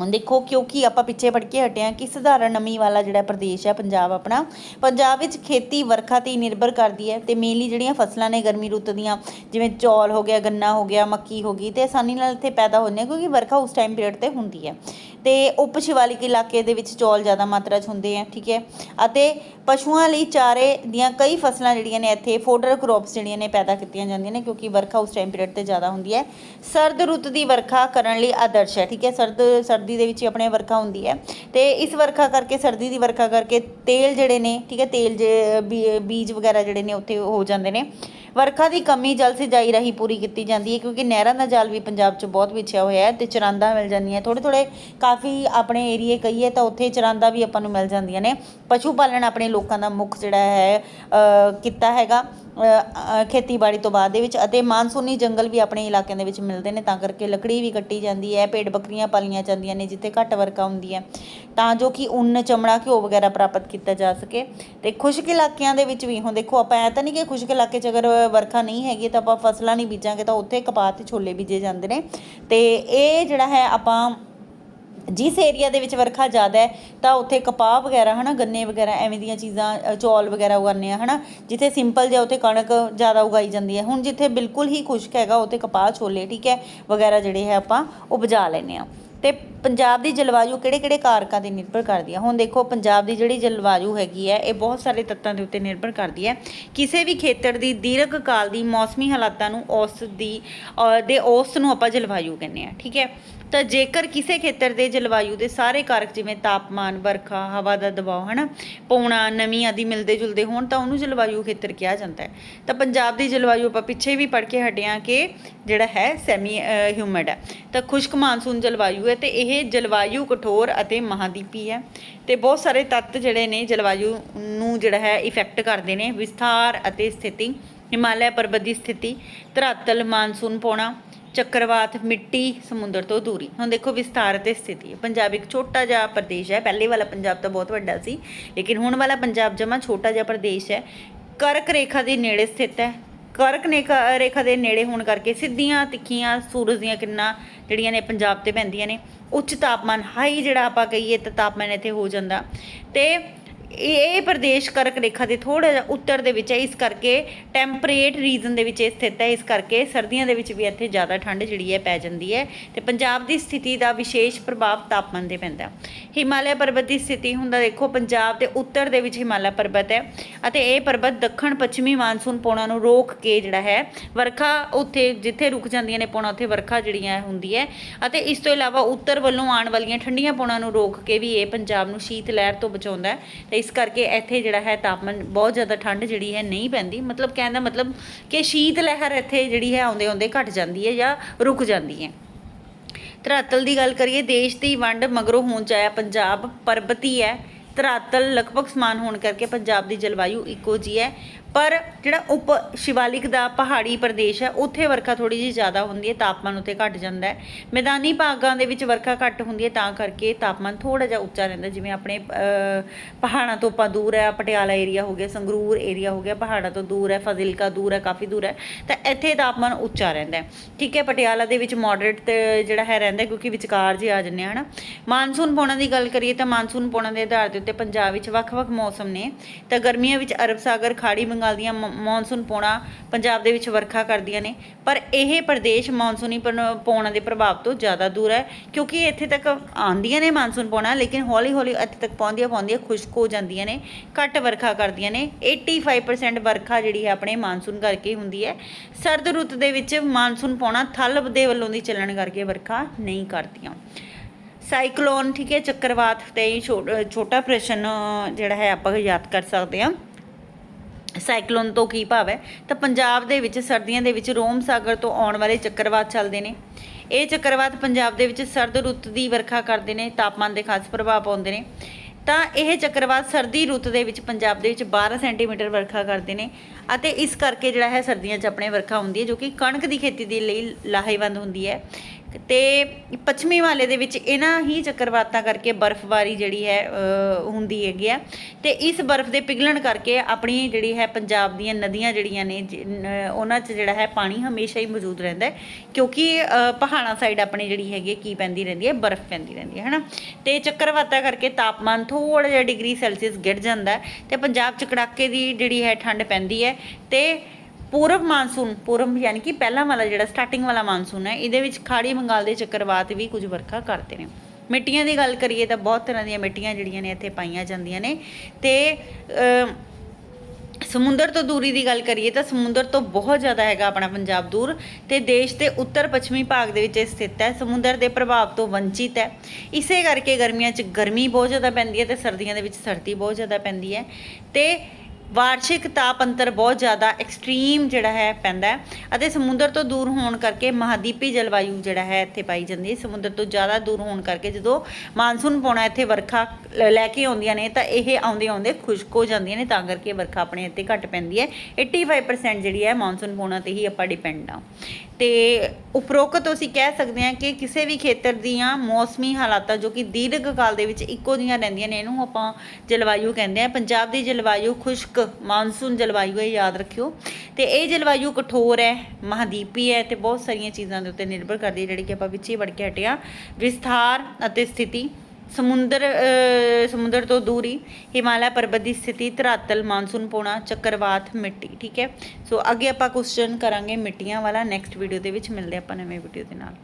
ਹੁਣ ਦੇਖੋ ਕਿਉਂਕਿ ਆਪਾਂ ਪਿੱਛੇ ਪੜ ਕੇ ਹਟੇ ਹਾਂ ਕਿ ਸਧਾਰਨ ਨਮੀ ਵਾਲਾ ਜਿਹੜਾ ਪ੍ਰਦੇਸ਼ ਹੈ ਪੰਜਾਬ ਆਪਣਾ, ਪੰਜਾਬ ਵਿੱਚ ਖੇਤੀ ਵਰਖਾ ਤੇ ਹੀ ਨਿਰਭਰ ਕਰਦੀ ਹੈ ਤੇ ਮੇਨਲੀ ਜਿਹੜੀਆਂ ਫਸਲਾਂ ਨੇ ਗਰਮੀ ਰੁੱਤ ਦੀਆਂ, ਜਿਵੇਂ ਚੌਲ ਹੋ ਗਿਆ, ਗੰਨਾ ਹੋ ਗਿਆ, ਮੱਕੀ ਹੋ ਗਈ ਤੇ ਆਸਾਨੀ ਨਾਲ ਇੱਥੇ ਪੈਦਾ ਹੁੰਦੇ ਆ ਕਿਉਂਕਿ ਵਰਖਾ ਉਸ ਟਾਈਮ ਪੀਰੀਅਡ ਤੇ ਹੁੰਦੀ ਹੈ। ਤੇ ਉਪ ਸ਼ਿਵਾਲਿਕ ਇਲਾਕੇ ਦੇ ਵਿੱਚ ਚੌਲ ਜ਼ਿਆਦਾ ਮਾਤਰਾ 'ਚ ਹੁੰਦੇ ਆ, ਠੀਕ ਹੈ? ਅਤੇ ਪਸ਼ੂਆਂ ਲਈ ਚਾਰੇ ਦੀਆਂ ਕਈ ਫਸਲਾਂ ਜਿਹੜੀਆਂ ਨੇ ਇੱਥੇ ਫੋਡਰ ਕ੍ਰੌਪਸ ਜਿਹੜੀਆਂ ਨੇ ਪੈਦਾ ਕੀਤੀਆਂ ਜਾਂਦੀਆਂ ਨੇ, ਕਿਉਂਕਿ ਵਰਖਾ ਉਸ ਟਾਈਮ ਪੀਰੀਅਡ ਤੇ ਜ਼ਿਆਦਾ ਹੁੰਦੀ ਹੈ। ਸਰਦ ਰੁੱਤ ਦੀ ਵਰਖਾ ਕਰਨ ਲਈ ਆਦਰਸ਼ ਹੈ, ਠੀਕ ਹੈ? ਸਰਦ, ਸਰਦੀ ਦੇ ਵਿੱਚ ਹੀ ਆਪਣੇ ਵਰਖਾ ਹੁੰਦੀ ਹੈ। ਤੇ ਇਸ ਵਰਖਾ ਕਰਕੇ, ਸਰਦੀ ਦੀ ਵਰਖਾ ਕਰਕੇ ਤੇਲ ਜਿਹੜੇ ਨੇ, ਠੀਕ ਹੈ? ਤੇਲ ਜੇ, ਬੀ- ਬੀਜ ਵਗੈਰਾ ਜਿਹੜੇ ਨੇ, ਉੱਥੇ ਹੋ ਜਾਂਦੇ ਨੇ। ਵਰਖਾ ਦੀ ਕਮੀ ਜਲ ਸਿੰਜਾਈ ਰਾਹੀਂ ਪੂਰੀ ਕੀਤੀ ਜਾਂਦੀ ਹੈ, ਕਿਉਂਕਿ ਨਹਿਰਾਂ ਦਾ ਜਾਲ ਵੀ ਪੰਜਾਬ 'ਚ ਬਹੁਤ ਵਿਛਿਆ ਹੋਇਆ ਹੈ ਤੇ ਚਰਾਂਦਾ ਮਿਲ ਜਾਂਦੀਆਂ ਥੋੜੇ ਥੋੜੇ ਕਾਫੀ ਆਪਣੇ ਏਰੀਏ ਕਹੀਏ ਤਾਂ ਉੱਥੇ ਚਰਾਂਦਾ ਵੀ ਆਪਾਂ ਨੂੰ ਮਿਲ ਜਾਂਦੀਆਂ ਨੇ। ਪਸ਼ੂ ਪਾਲਣ ਆਪਣੇ ਲੋਕਾਂ ਦਾ ਮੁੱਖ ਜਿਹੜਾ ਹੈ ਕੀਤਾ ਹੈਗਾ। ਖੇਤੀਬਾੜੀ ਤੋਂ ਬਾਅਦ ਦੇ ਵਿੱਚ ਅਤੇ ਮਾਨਸੂਨੀ ਜੰਗਲ ਵੀ ਆਪਣੇ ਇਲਾਕਿਆਂ ਦੇ ਵਿੱਚ ਮਿਲਦੇ ਨੇ, ਤਾਂ ਕਰਕੇ ਲੱਕੜੀ ਵੀ ਕੱਟੀ ਜਾਂਦੀ ਹੈ ਭੇਡ ਬੱਕਰੀਆਂ ਪਾਲੀਆਂ ਜਾਂਦੀਆਂ ਨੇ, ਜਿੱਥੇ ਘੱਟ ਵਰਖਾ ਹੁੰਦੀ ਹੈ। ਤਾਂ ਜੋ ਕਿ ਉੱਨ, ਚਮੜਾ, ਘਿਓ ਵਗੈਰਾ ਪ੍ਰਾਪਤ ਕੀਤਾ ਜਾ ਸਕੇ। ਤੇ ਖੁਸ਼ਕ ਇਲਾਕਿਆਂ ਦੇ ਵਿੱਚ ਵੀ ਹੁਣ ਦੇਖੋ, ਆਪਾਂ ਐ ਤਾਂ ਨਹੀਂ ਕਿ ਖੁਸ਼ਕ ਇਲਾਕੇ 'ਚ ਅਗਰ ਵਰਖਾ ਨਹੀਂ ਹੈਗੀ, ਤਾਂ ਆਪਾਂ ਫਸਲਾਂ ਨਹੀਂ ਬੀਜਾਂਗੇ, ਤਾਂ ਉੱਥੇ ਕਪਾਹ ਤੇ ਛੋਲੇ ਬੀਜੇ ਜਾਂਦੇ ਨੇ। ਤੇ ਇਹ ਜਿਹੜਾ ਹੈ, ਆਪਾਂ ਜਿਸ ਏਰੀਆ ਦੇ ਵਿੱਚ ਵਰਖਾ ਜ਼ਿਆਦਾ ਹੈ, ਤਾਂ ਉੱਥੇ ਕਪਾਹ ਵਗੈਰਾ, ਹਨਾ, ਗੰਨੇ ਵਗੈਰਾ, ਐਵੇਂ ਦੀਆਂ ਚੀਜ਼ਾਂ ਚੌਲ ਵਗੈਰਾ ਉਗਾਉਂਦੇ ਆ ਹਨਾ। ਜਿੱਥੇ ਸਿੰਪਲ ਜਿਹਾ ਉੱਥੇ ਕਣਕ ਜ਼ਿਆਦਾ ਉਗਾਈ ਜਾਂਦੀ ਹੈ। ਹੁਣ ਜਿੱਥੇ ਬਿਲਕੁਲ ਹੀ ਖੁਸ਼ਕ ਹੈਗਾ, ਉੱਥੇ ਕਪਾਹ, ਛੋਲੇ, ਠੀਕ ਹੈ, ਵਗੈਰਾ ਜਿਹੜੇ ਹੈ ਆਪਾਂ ਉਪਜਾ ਲੈਂਦੇ ਆ ਤੇ ਪੰਜਾਬ ਦੀ ਜਲਵਾਯੂ ਕਿਹੜੇ ਕਿਹੜੇ ਕਾਰਕਾਂ ਤੇ ਨਿਰਭਰ ਕਰਦੀ ਹੈ? ਹੁਣ ਦੇਖੋ, ਪੰਜਾਬ ਦੀ ਜਿਹੜੀ ਜਲਵਾਯੂ ਹੈਗੀ ਹੈ, ਇਹ ਬਹੁਤ ਸਾਰੇ ਤੱਤਾਂ ਦੇ ਉੱਤੇ ਨਿਰਭਰ ਕਰਦੀ ਹੈ। ਕਿਸੇ ਵੀ ਖੇਤਰ ਦੀ ਦੀਰਘ ਕਾਲ ਦੀ ਮੌਸਮੀ ਹਾਲਾਤਾਂ ਨੂੰ ਔਸਤ ਦੀ ਦੇ ਔਸਤ ਨੂੰ ਆਪਾਂ ਜਲਵਾਯੂ ਕਹਿੰਦੇ ਆ ਠੀਕ ਹੈ। ਤਾਂ ਜੇਕਰ ਕਿਸੇ ਖੇਤਰ ਦੇ ਜਲਵਾਯੂ ਦੇ ਸਾਰੇ ਕਾਰਕ ਜਿਵੇਂ ਤਾਪਮਾਨ, ਵਰਖਾ, ਹਵਾ ਦਾ ਦਬਾਅ, ਹਨਾ, ਪੌਣਾ, ਨਮੀ ਆਦਿ ਮਿਲਦੇ ਜੁਲਦੇ ਹੋਣ ਤਾਂ ਉਹਨੂੰ ਜਲਵਾਯੂ ਖੇਤਰ ਕਿਹਾ ਜਾਂਦਾ ਹੈ। ਤਾਂ ਪੰਜਾਬ ਦੀ ਜਲਵਾਯੂ ਆਪਾਂ ਪਿੱਛੇ ਵੀ ਪੜ੍ਹ ਕੇ ਹਟੇ ਹਾਂ ਕਿ ਜਿਹੜਾ ਹੈ ਸੈਮੀ ਹਿਊਮਿਡ ਹੈ। ਤਾਂ ਖੁਸ਼ਕ ਮਾਨਸੂਨ ਜਲਵਾਯੂ ਹੈ ਤੇ ਇਹ ਜਲਵਾਯੂ ਕਠੋਰ ਅਤੇ ਮਹਾਦੀਪੀ ਹੈ ਤੇ ਬਹੁਤ ਸਾਰੇ ਤੱਤ ਜਿਹੜੇ ਨੇ ਜਲਵਾਯੂ ਨੂੰ ਜਿਹੜਾ ਹੈ ਇਫੈਕਟ ਕਰਦੇ ਨੇ। ਵਿਸਥਾਰ ਅਤੇ ਸਥਿਤੀ, ਹਿਮਾਲਿਆ ਪਰਬਤ ਦੀ ਸਥਿਤੀ, ਧਰਾਤਲ, ਮਾਨਸੂਨ, ਪੌਣਾ ਚੱਕਰਵਾਤ ਮਿੱਟੀ ਸਮੁੰਦਰ ਤੋਂ ਦੂਰੀ। ਹੁਣ ਦੇਖੋ ਵਿਸਥਾਰ 'ਤੇ ਸਥਿਤੀ। ਪੰਜਾਬ ਇੱਕ ਛੋਟਾ ਜਿਹਾ ਪ੍ਰਦੇਸ਼ ਹੈ। ਪਹਿਲੇ ਵਾਲਾ ਪੰਜਾਬ ਤਾਂ ਬਹੁਤ ਵੱਡਾ ਸੀ, ਲੇਕਿਨ ਹੁਣ ਵਾਲਾ ਪੰਜਾਬ ਜਮਾ ਛੋਟਾ ਜਿਹਾ ਪ੍ਰਦੇਸ਼ ਹੈ। ਕਰਕ ਰੇਖਾ ਦੇ ਨੇੜੇ ਸਥਿਤ ਹੈ। ਕਰਕ ਨੇਕਾ- ਰੇਖਾ ਦੇ ਨੇੜੇ ਹੋਣ ਕਰਕੇ ਸਿੱਧੀਆਂ, ਤਿੱਖੀਆਂ, ਸੂਰਜ ਦੀਆਂ ਕਿਰਨਾਂ ਜਿਹੜੀਆਂ ਨੇ ਪੰਜਾਬ ਤੇ ਪੈਂਦੀਆਂ ਨੇ, ਉੱਚ ਤਾਪਮਾਨ, ਹਾਈ ਜਿਹੜਾ ਆਪਾਂ ਕਹੀਏ ਤਾਂ ਤਾਪਮਾਨ ਇੱਥੇ ਹੋ ਜਾਂਦਾ। ਤੇ ਇਹ ਇਹ ਪ੍ਰਦੇਸ਼ ਕਰਕ ਰੇਖਾ ਦੇ ਥੋੜਾ ਜਿਹਾ ਉੱਤਰ ਦੇ ਵਿੱਚ ਹੈ, ਇਸ ਕਰਕੇ ਟੈਂਪਰੇਟ ਰੀਜਨ ਦੇ ਵਿੱਚ ਇਹ ਸਥਿਤ ਹੈ, ਇਸ ਕਰਕੇ ਸਰਦੀਆਂ ਦੇ ਵਿੱਚ ਵੀ ਇੱਥੇ ਜ਼ਿਆਦਾ ਠੰਡ ਜਿਹੜੀ ਹੈ ਪੈ ਜਾਂਦੀ ਹੈ ਤੇ ਪੰਜਾਬ ਦੀ ਸਥਿਤੀ ਦਾ ਵਿਸ਼ੇਸ਼ ਪ੍ਰਭਾਵ ਤਾਪਮਾਨ ਤੇ ਪੈਂਦਾ ਹਿਮਾਲਿਆ ਪਰਬਤ ਦੀ ਸਥਿਤੀ ਹੁੰਦਾ ਦੇਖੋ, ਪੰਜਾਬ ਦੇ ਉੱਤਰ ਦੇ ਵਿੱਚ ਹਿਮਾਲਿਆ ਪਰਬਤ ਹੈ ਅਤੇ ਇਹ ਪਰਬਤ ਦੱਖਣ, ਪੱਛਮੀ ਮਾਨਸੂਨ ਪੌਣਾ ਨੂੰ ਰੋਕ ਕੇ ਜਿਹੜਾ ਹੈ ਵਰਖਾ ਉੱਥੇ ਜਿੱਥੇ ਰੁਕ ਜਾਂਦੀਆਂ ਨੇ ਪੌਣਾ, ਉੱਥੇ ਵਰਖਾ ਜਿਹੜੀਆਂ ਹੁੰਦੀ ਹੈ ਅਤੇ ਇਸ ਤੋਂ ਇਲਾਵਾ ਉੱਤਰ ਵੱਲੋਂ ਆਉਣ ਵਾਲੀਆਂ ਠੰਡੀਆਂ ਪੌਣਾ ਨੂੰ ਰੋਕ ਕੇ ਵੀ ਇਹ ਪੰਜਾਬ ਨੂੰ ਸ਼ੀਤ ਲਹਿਰ ਤੋਂ ਬਚਾਉਂਦਾ ਹੈ। ਤੇ ਇਸ ਕਰਕੇ ਇੱਥੇ ਜਿਹੜਾ ਹੈ ਤਾਪਮਾਨ ਬਹੁਤ ਜ਼ਿਆਦਾ ਠੰਡ ਜਿਹੜੀ ਹੈ ਨਹੀਂ ਪੈਂਦੀ। ਮਤਲਬ ਕਹਿੰਦਾ ਮਤਲਬ ਕਿ ਸ਼ੀਤ ਲਹਿਰ ਇੱਥੇ ਜਿਹੜੀ ਹੈ ਆਉਂਦੇ ਆਉਂਦੇ ਘਟ ਜਾਂਦੀ ਹੈ ਜਾਂ ਰੁਕ ਜਾਂਦੀ ਹੈ। ਧਰਾਤਲ ਦੀ ਗੱਲ ਕਰੀਏ, ਦੇਸ਼ ਦੀ ਵੰਡ ਮਗਰੋਂ ਹੋਣ 'ਚ ਆਇਆ ਪੰਜਾਬ ਪਰਬਤੀ ਹੈ। ਧਰਾਤਲ ਲਗਭਗ ਸਮਾਨ ਹੋਣ ਕਰਕੇ ਪੰਜਾਬ ਦੀ ਜਲਵਾਯੂ ਇੱਕੋ ਜੀ ਹੈ। ਪਰ ਜਿਹੜਾ ਉਪ ਸ਼ਿਵਾਲਿਕ ਦਾ ਪਹਾੜੀ ਪ੍ਰਦੇਸ਼ ਹੈ, ਉੱਥੇ ਵਰਖਾ ਥੋੜੀ ਜਿਹੀ ਜ਼ਿਆਦਾ ਹੁੰਦੀ ਹੈ, ਤਾਪਮਾਨ ਉੱਥੇ ਘਟ ਜਾਂਦਾ ਹੈ। ਮੈਦਾਨੀ ਭਾਗਾਂ ਦੇ ਵਿੱਚ ਵਰਖਾ ਘੱਟ ਹੁੰਦੀ ਹੈ, ਤਾਂ ਕਰਕੇ ਤਾਪਮਾਨ ਥੋੜਾ ਜਿਹਾ ਉੱਚਾ ਰਹਿੰਦਾ ਜਿਵੇਂ ਆਪਣੇ ਪਹਾੜਾਂ ਤੋਂ ਆਪਾਂ ਦੂਰ ਹੈ, ਪਟਿਆਲਾ ਏਰੀਆ ਹੋ ਗਿਆ, ਸੰਗਰੂਰ ਏਰੀਆ ਹੋ ਗਿਆ, ਪਹਾੜਾਂ ਤੋਂ ਦੂਰ ਹੈ, ਫਾਜ਼ਿਲਕਾ ਦੂਰ ਹੈ, ਕਾਫੀ ਦੂਰ ਹੈ। ਤਾਂ ਇੱਥੇ ਤਾਪਮਾਨ ਉੱਚਾ ਰਹਿੰਦਾ ਹੈ। ਠੀਕ ਹੈ, ਪਟਿਆਲਾ ਦੇ ਵਿੱਚ ਮੋਡਰੇਟ ਜਿਹੜਾ ਹੈ, ਰਹਿੰਦਾ ਕਿਉਂਕਿ ਵਿਚਕਾਰ ਜੇ ਆ ਜੰਨੇ ਹਨਾ। ਮਾਨਸੂਨ ਪੌਣਾ ਦੀ ਗੱਲ ਕਰੀਏ ਤਾਂ ਮਾਨਸੂਨ ਪੌਣਾ ਦੇ ਆਧਾਰ ਦੇ ਉੱਤੇ ਪੰਜਾਬ ਵਿੱਚ ਵੱਖ-ਵੱਖ ਮੌਸਮ ਨੇ। ਤਾਂ ਗਰਮੀਆਂ ਵਿੱਚ ਅਰਬ ਸਾਗਰ, ਖਾੜੀ ਬੰਗਾਲ ਦੀਆਂ ਮ- ਮੌਨਸੂਨ ਪੌਣਾ ਪੰਜਾਬ ਦੇ ਵਿੱਚ ਵਰਖਾ ਕਰਦੀਆਂ ਨੇ। ਪਰ ਇਹ ਪ੍ਰਦੇਸ਼ ਮੌਨਸੂਨੀ ਪਨ- ਪੌਣਾ ਦੇ ਪ੍ਰਭਾਵ ਤੋਂ ਜ਼ਿਆਦਾ ਦੂਰ ਹੈ, ਕਿਉਂਕਿ ਇੱਥੇ ਤੱਕ ਆਉਂਦੀਆਂ ਨੇ ਮਾਨਸੂਨ ਪੌਣਾ, ਲੇਕਿਨ ਹੌਲੀ-ਹੌਲੀ ਇੱਥੇ ਤੱਕ ਪਹੁੰਚਦੀਆਂ ਪਹੁੰਚਦੀਆਂ ਖੁਸ਼ਕ ਹੋ ਜਾਂਦੀਆਂ ਨੇ, ਘੱਟ ਵਰਖਾ ਕਰਦੀਆਂ ਨੇ। 85% ਵਰਖਾ ਜਿਹੜੀ ਹੈ ਆਪਣੇ ਮਾਨਸੂਨ ਕਰਕੇ ਹੁੰਦੀ ਹੈ। ਸਰਦ ਰੁੱਤ ਦੇ ਵਿੱਚ ਮਾਨਸੂਨ ਪੌਣਾ ਥਲ ਦੇ ਵੱਲੋਂ ਦੀ ਚੱਲਣ ਕਰਕੇ ਵਰਖਾ ਨਹੀਂ ਕਰਦੀਆਂ। ਸਾਈਕਲੋਨ, ਠੀਕ ਹੈ, ਚੱਕਰਵਾਤ ਤੇ ਛੋ- ਛੋਟਾ ਪ੍ਰਸ਼ਨ ਜਿਹੜਾ ਹੈ ਆਪਾਂ ਯਾਦ ਕਰ ਸਕਦੇ ਹਾਂ। ਸਾਈਕਲੋਨ ਤੋਂ ਕੀ ਭਾਵ ਹੈ? ਤਾਂ ਪੰਜਾਬ ਦੇ ਵਿੱਚ ਸਰਦੀਆਂ ਦੇ ਵਿੱਚ ਰੋਮ ਸਾਗਰ ਤੋਂ ਆਉਣ ਵਾਲੇ ਚੱਕਰਵਾਤ ਚੱਲਦੇ ਨੇ। ਇਹ ਚੱਕਰਵਾਤ ਪੰਜਾਬ ਦੇ ਵਿੱਚ ਸਰਦ ਰੁੱਤ ਦੀ ਵਰਖਾ ਕਰਦੇ ਨੇ, ਤਾਪਮਾਨ ਦੇ ਖਾਸ ਪ੍ਰਭਾਵ ਪਾਉਂਦੇ ਨੇ। ਤਾਂ ਇਹ ਚੱਕਰਵਾਤ ਸਰਦੀ ਰੁੱਤ ਦੇ ਵਿੱਚ ਪੰਜਾਬ ਦੇ ਵਿੱਚ 12 ਸੈਂਟੀਮੀਟਰ ਵਰਖਾ ਕਰਦੇ ਨੇ ਅਤੇ ਇਸ ਕਰਕੇ ਜਿਹੜਾ ਹੈ ਸਰਦੀਆਂ 'ਚ ਆਪਣੇ ਵਰਖਾ ਹੁੰਦੀ ਹੈ, ਜੋ ਕਿ ਕਣਕ ਦੀ ਖੇਤੀ ਦੇ ਲਈ ਲਾਹੇਵੰਦ ਹੁੰਦੀ ਹੈ। ਤੇ ਪੱਛਮੀ ਵਾਲੇ ਦੇ ਵਿੱਚ ਇਹਨਾਂ ਹੀ ਚੱਕਰਵਾਤਾਂ ਕਰਕੇ ਬਰਫ਼ਬਾਰੀ ਜਿਹੜੀ ਹੈ ਹੁੰਦੀ ਹੈਗੀ ਆ। ਤੇ ਇਸ ਬਰਫ਼ ਦੇ ਪਿਘਲਣ ਕਰਕੇ ਆਪਣੀ ਜਿਹੜੀ ਹੈ ਪੰਜਾਬ ਦੀਆਂ ਨਦੀਆਂ ਜਿਹੜੀਆਂ ਨੇ ਜ- ਉਹਨਾਂ 'ਚ ਜਿਹੜਾ ਹੈ ਪਾਣੀ ਹਮੇਸ਼ਾ ਹੀ ਮੌਜੂਦ ਰਹਿੰਦਾ ਹੈ। ਕਿਉਂਕਿ ਪਹਾੜਾਂ ਸਾਈਡ ਆਪਣੇ ਜਿਹੜੀ ਹੈਗੀ ਹੈ, ਕੀ ਪੈਂਦੀ ਰਹਿੰਦੀ ਹੈ ਬਰਫ਼ ਪੈਂਦੀ ਰਹਿੰਦੀ ਹੈ ਹਨਾ? ਤੇ ਚੱਕਰਵਾਤਾਂ ਕਰਕੇ ਤਾਪਮਾਨ ਥੋੜਾ ਜਿਹਾ ਡਿਗਰੀ ਸੈਲਸੀਅਸ ਗਿਰ ਜਾਂਦਾ ਹੈ। ਤੇ ਪੰਜਾਬ 'ਚ ਕੜਾਕੇ ਦੀ ਜਿਹੜੀ ਹੈ ਠੰਡ ਪੈਂਦੀ ਹੈ। ਤੇ ਪੂਰਬ ਮਾਨਸੂਨ ਪੂਰਬ ਯਾਨੀ ਕਿ ਪਹਿਲਾਂ ਵਾਲਾ ਜਿਹੜਾ ਸਟਾਰਟਿੰਗ ਵਾਲਾ ਮਾਨਸੂਨ ਹੈ, ਇਹਦੇ ਵਿੱਚ ਖਾੜੀ ਬੰਗਾਲ ਦੇ ਚੱਕਰਵਾਤ ਵੀ ਕੁਝ ਵਰਖਾ ਕਰਦੇ ਨੇ। ਮਿੱਟੀਆਂ ਦੀ ਗੱਲ ਕਰੀਏ ਤਾਂ ਬਹੁਤ ਤਰ੍ਹਾਂ ਦੀਆਂ ਮਿੱਟੀਆਂ ਜਿਹੜੀਆਂ ਨੇ ਇੱਥੇ ਪਾਈਆਂ ਜਾਂਦੀਆਂ ਨੇ ਤੇ ਸਮੁੰਦਰ ਤੋਂ ਦੂਰੀ ਦੀ ਗੱਲ ਕਰੀਏ ਤਾਂ ਸਮੁੰਦਰ ਤੋਂ ਬਹੁਤ ਜ਼ਿਆਦਾ ਹੈਗਾ ਆਪਣਾ ਪੰਜਾਬ ਦੂਰ ਤੇ ਦੇਸ਼ ਦੇ ਉੱਤਰ ਪੱਛਮੀ ਭਾਗ ਦੇ ਵਿੱਚ ਇਹ ਸਥਿਤ ਹੈ। ਸਮੁੰਦਰ ਦੇ ਪ੍ਰਭਾਵ ਤੋਂ ਵੰਚਿਤ ਹੈ। ਇਸੇ ਕਰਕੇ ਗਰਮੀਆਂ 'ਚ ਗਰਮੀ ਬਹੁਤ ਜ਼ਿਆਦਾ ਪੈਂਦੀ ਹੈ ਤੇ ਸਰਦੀਆਂ ਦੇ ਵਿੱਚ ਸਰਦੀ ਬਹੁਤ ਜ਼ਿਆਦਾ ਪੈਂਦੀ ਹੈ ਤੇ ਵਾਰਸ਼ਿਕ ਤਾਪ ਅੰਤਰ ਬਹੁਤ ਜ਼ਿਆਦਾ ਐਕਸਟ੍ਰੀਮ ਜਿਹੜਾ ਹੈ ਪੈਂਦਾ ਹੈ ਅਤੇ ਸਮੁੰਦਰ ਤੋਂ ਦੂਰ ਹੋਣ ਕਰਕੇ ਮਹਾਦੀਪੀ ਜਲਵਾਯੂ ਜਿਹੜਾ ਹੈ ਇੱਥੇ ਪਾਈ ਜਾਂਦੀ ਹੈ। ਸਮੁੰਦਰ ਤੋਂ ਜ਼ਿਆਦਾ ਦੂਰ ਹੋਣ ਕਰਕੇ ਜਦੋਂ ਮਾਨਸੂਨ ਪੌਣਾ ਇੱਥੇ ਵਰਖਾ ਲੈ ਕੇ ਆਉਂਦੀਆਂ ਨੇ ਤਾਂ ਇਹ ਆਉਂਦੇ ਆਉਂਦੇ ਖੁਸ਼ਕ ਹੋ ਜਾਂਦੀਆਂ ਨੇ ਤਾਂ ਕਰਕੇ ਵਰਖਾ ਆਪਣੇ ਇੱਥੇ ਘੱਟ ਪੈਂਦੀ ਹੈ। 85% ਜਿਹੜੀ ਹੈ ਮਾਨਸੂਨ ਪੌਣਾ ਤੇ ਹੀ ਆਪਾਂ ਡਿਪੈਂਡ ਆ ਤੇ ਉਪਰੋਕਤ ਅਸੀਂ ਕਹਿ ਸਕਦੇ ਹਾਂ ਕਿ ਕਿਸੇ ਵੀ ਖੇਤਰ ਦੀਆਂ ਮੌਸਮੀ ਹਾਲਾਤਾਂ ਜੋ ਕਿ ਦੀਰਘ ਕਾਲ ਦੇ ਵਿੱਚ ਇੱਕੋ ਜਿਹੀਆਂ ਰਹਿੰਦੀਆਂ ਨੇ, ਇਹਨੂੰ ਆਪਾਂ ਜਲਵਾਯੂ ਕਹਿੰਦੇ ਆ ਪੰਜਾਬ ਦੀ ਜਲਵਾਯੂ ਖੁਸ਼ਕ ਮਾਨਸੂਨ ਜਲਵਾਯੂ ਹੈ, ਯਾਦ ਰੱਖਿਓ। ਤੇ ਇਹ ਜਲਵਾਯੂ ਕਠੋਰ ਹੈ, ਮਹਾਦੀਪੀ ਹੈ ਤੇ ਬਹੁਤ ਸਾਰੀਆਂ ਚੀਜ਼ਾਂ ਦੇ ਉੱਤੇ ਨਿਰਭਰ ਕਰਦੀ ਹੈ, ਜਿਹੜੀ ਕਿ ਆਪਾਂ ਵਿੱਚ ਹੀ ਵੜ ਕੇ ਹਟਿਆ। ਵਿਸਥਾਰ ਅਤੇ ਸਥਿਤੀ, ਸਮੁੰਦਰ ਸਮੁੰਦਰ ਤੋਂ ਦੂਰੀ, ਹਿਮਾਲਿਆ ਪਰਬਤ ਦੀ ਸਥਿਤੀ, ਧਰਾਤਲ, ਮਾਨਸੂਨ ਪੌਣਾ, ਚੱਕਰਵਾਤ, ਮਿੱਟੀ, ਠੀਕ ਹੈ। ਸੋ ਅੱਗੇ ਆਪਾਂ ਕੁਐਸਚਨ ਕਰਾਂਗੇ ਮਿੱਟੀਆਂ ਵਾਲਾ ਨੈਕਸਟ ਵੀਡੀਓ ਦੇ ਵਿੱਚ ਮਿਲਦੇ ਆਪਾਂ ਨਵੇਂ ਵੀਡੀਓ ਦੇ ਨਾਲ।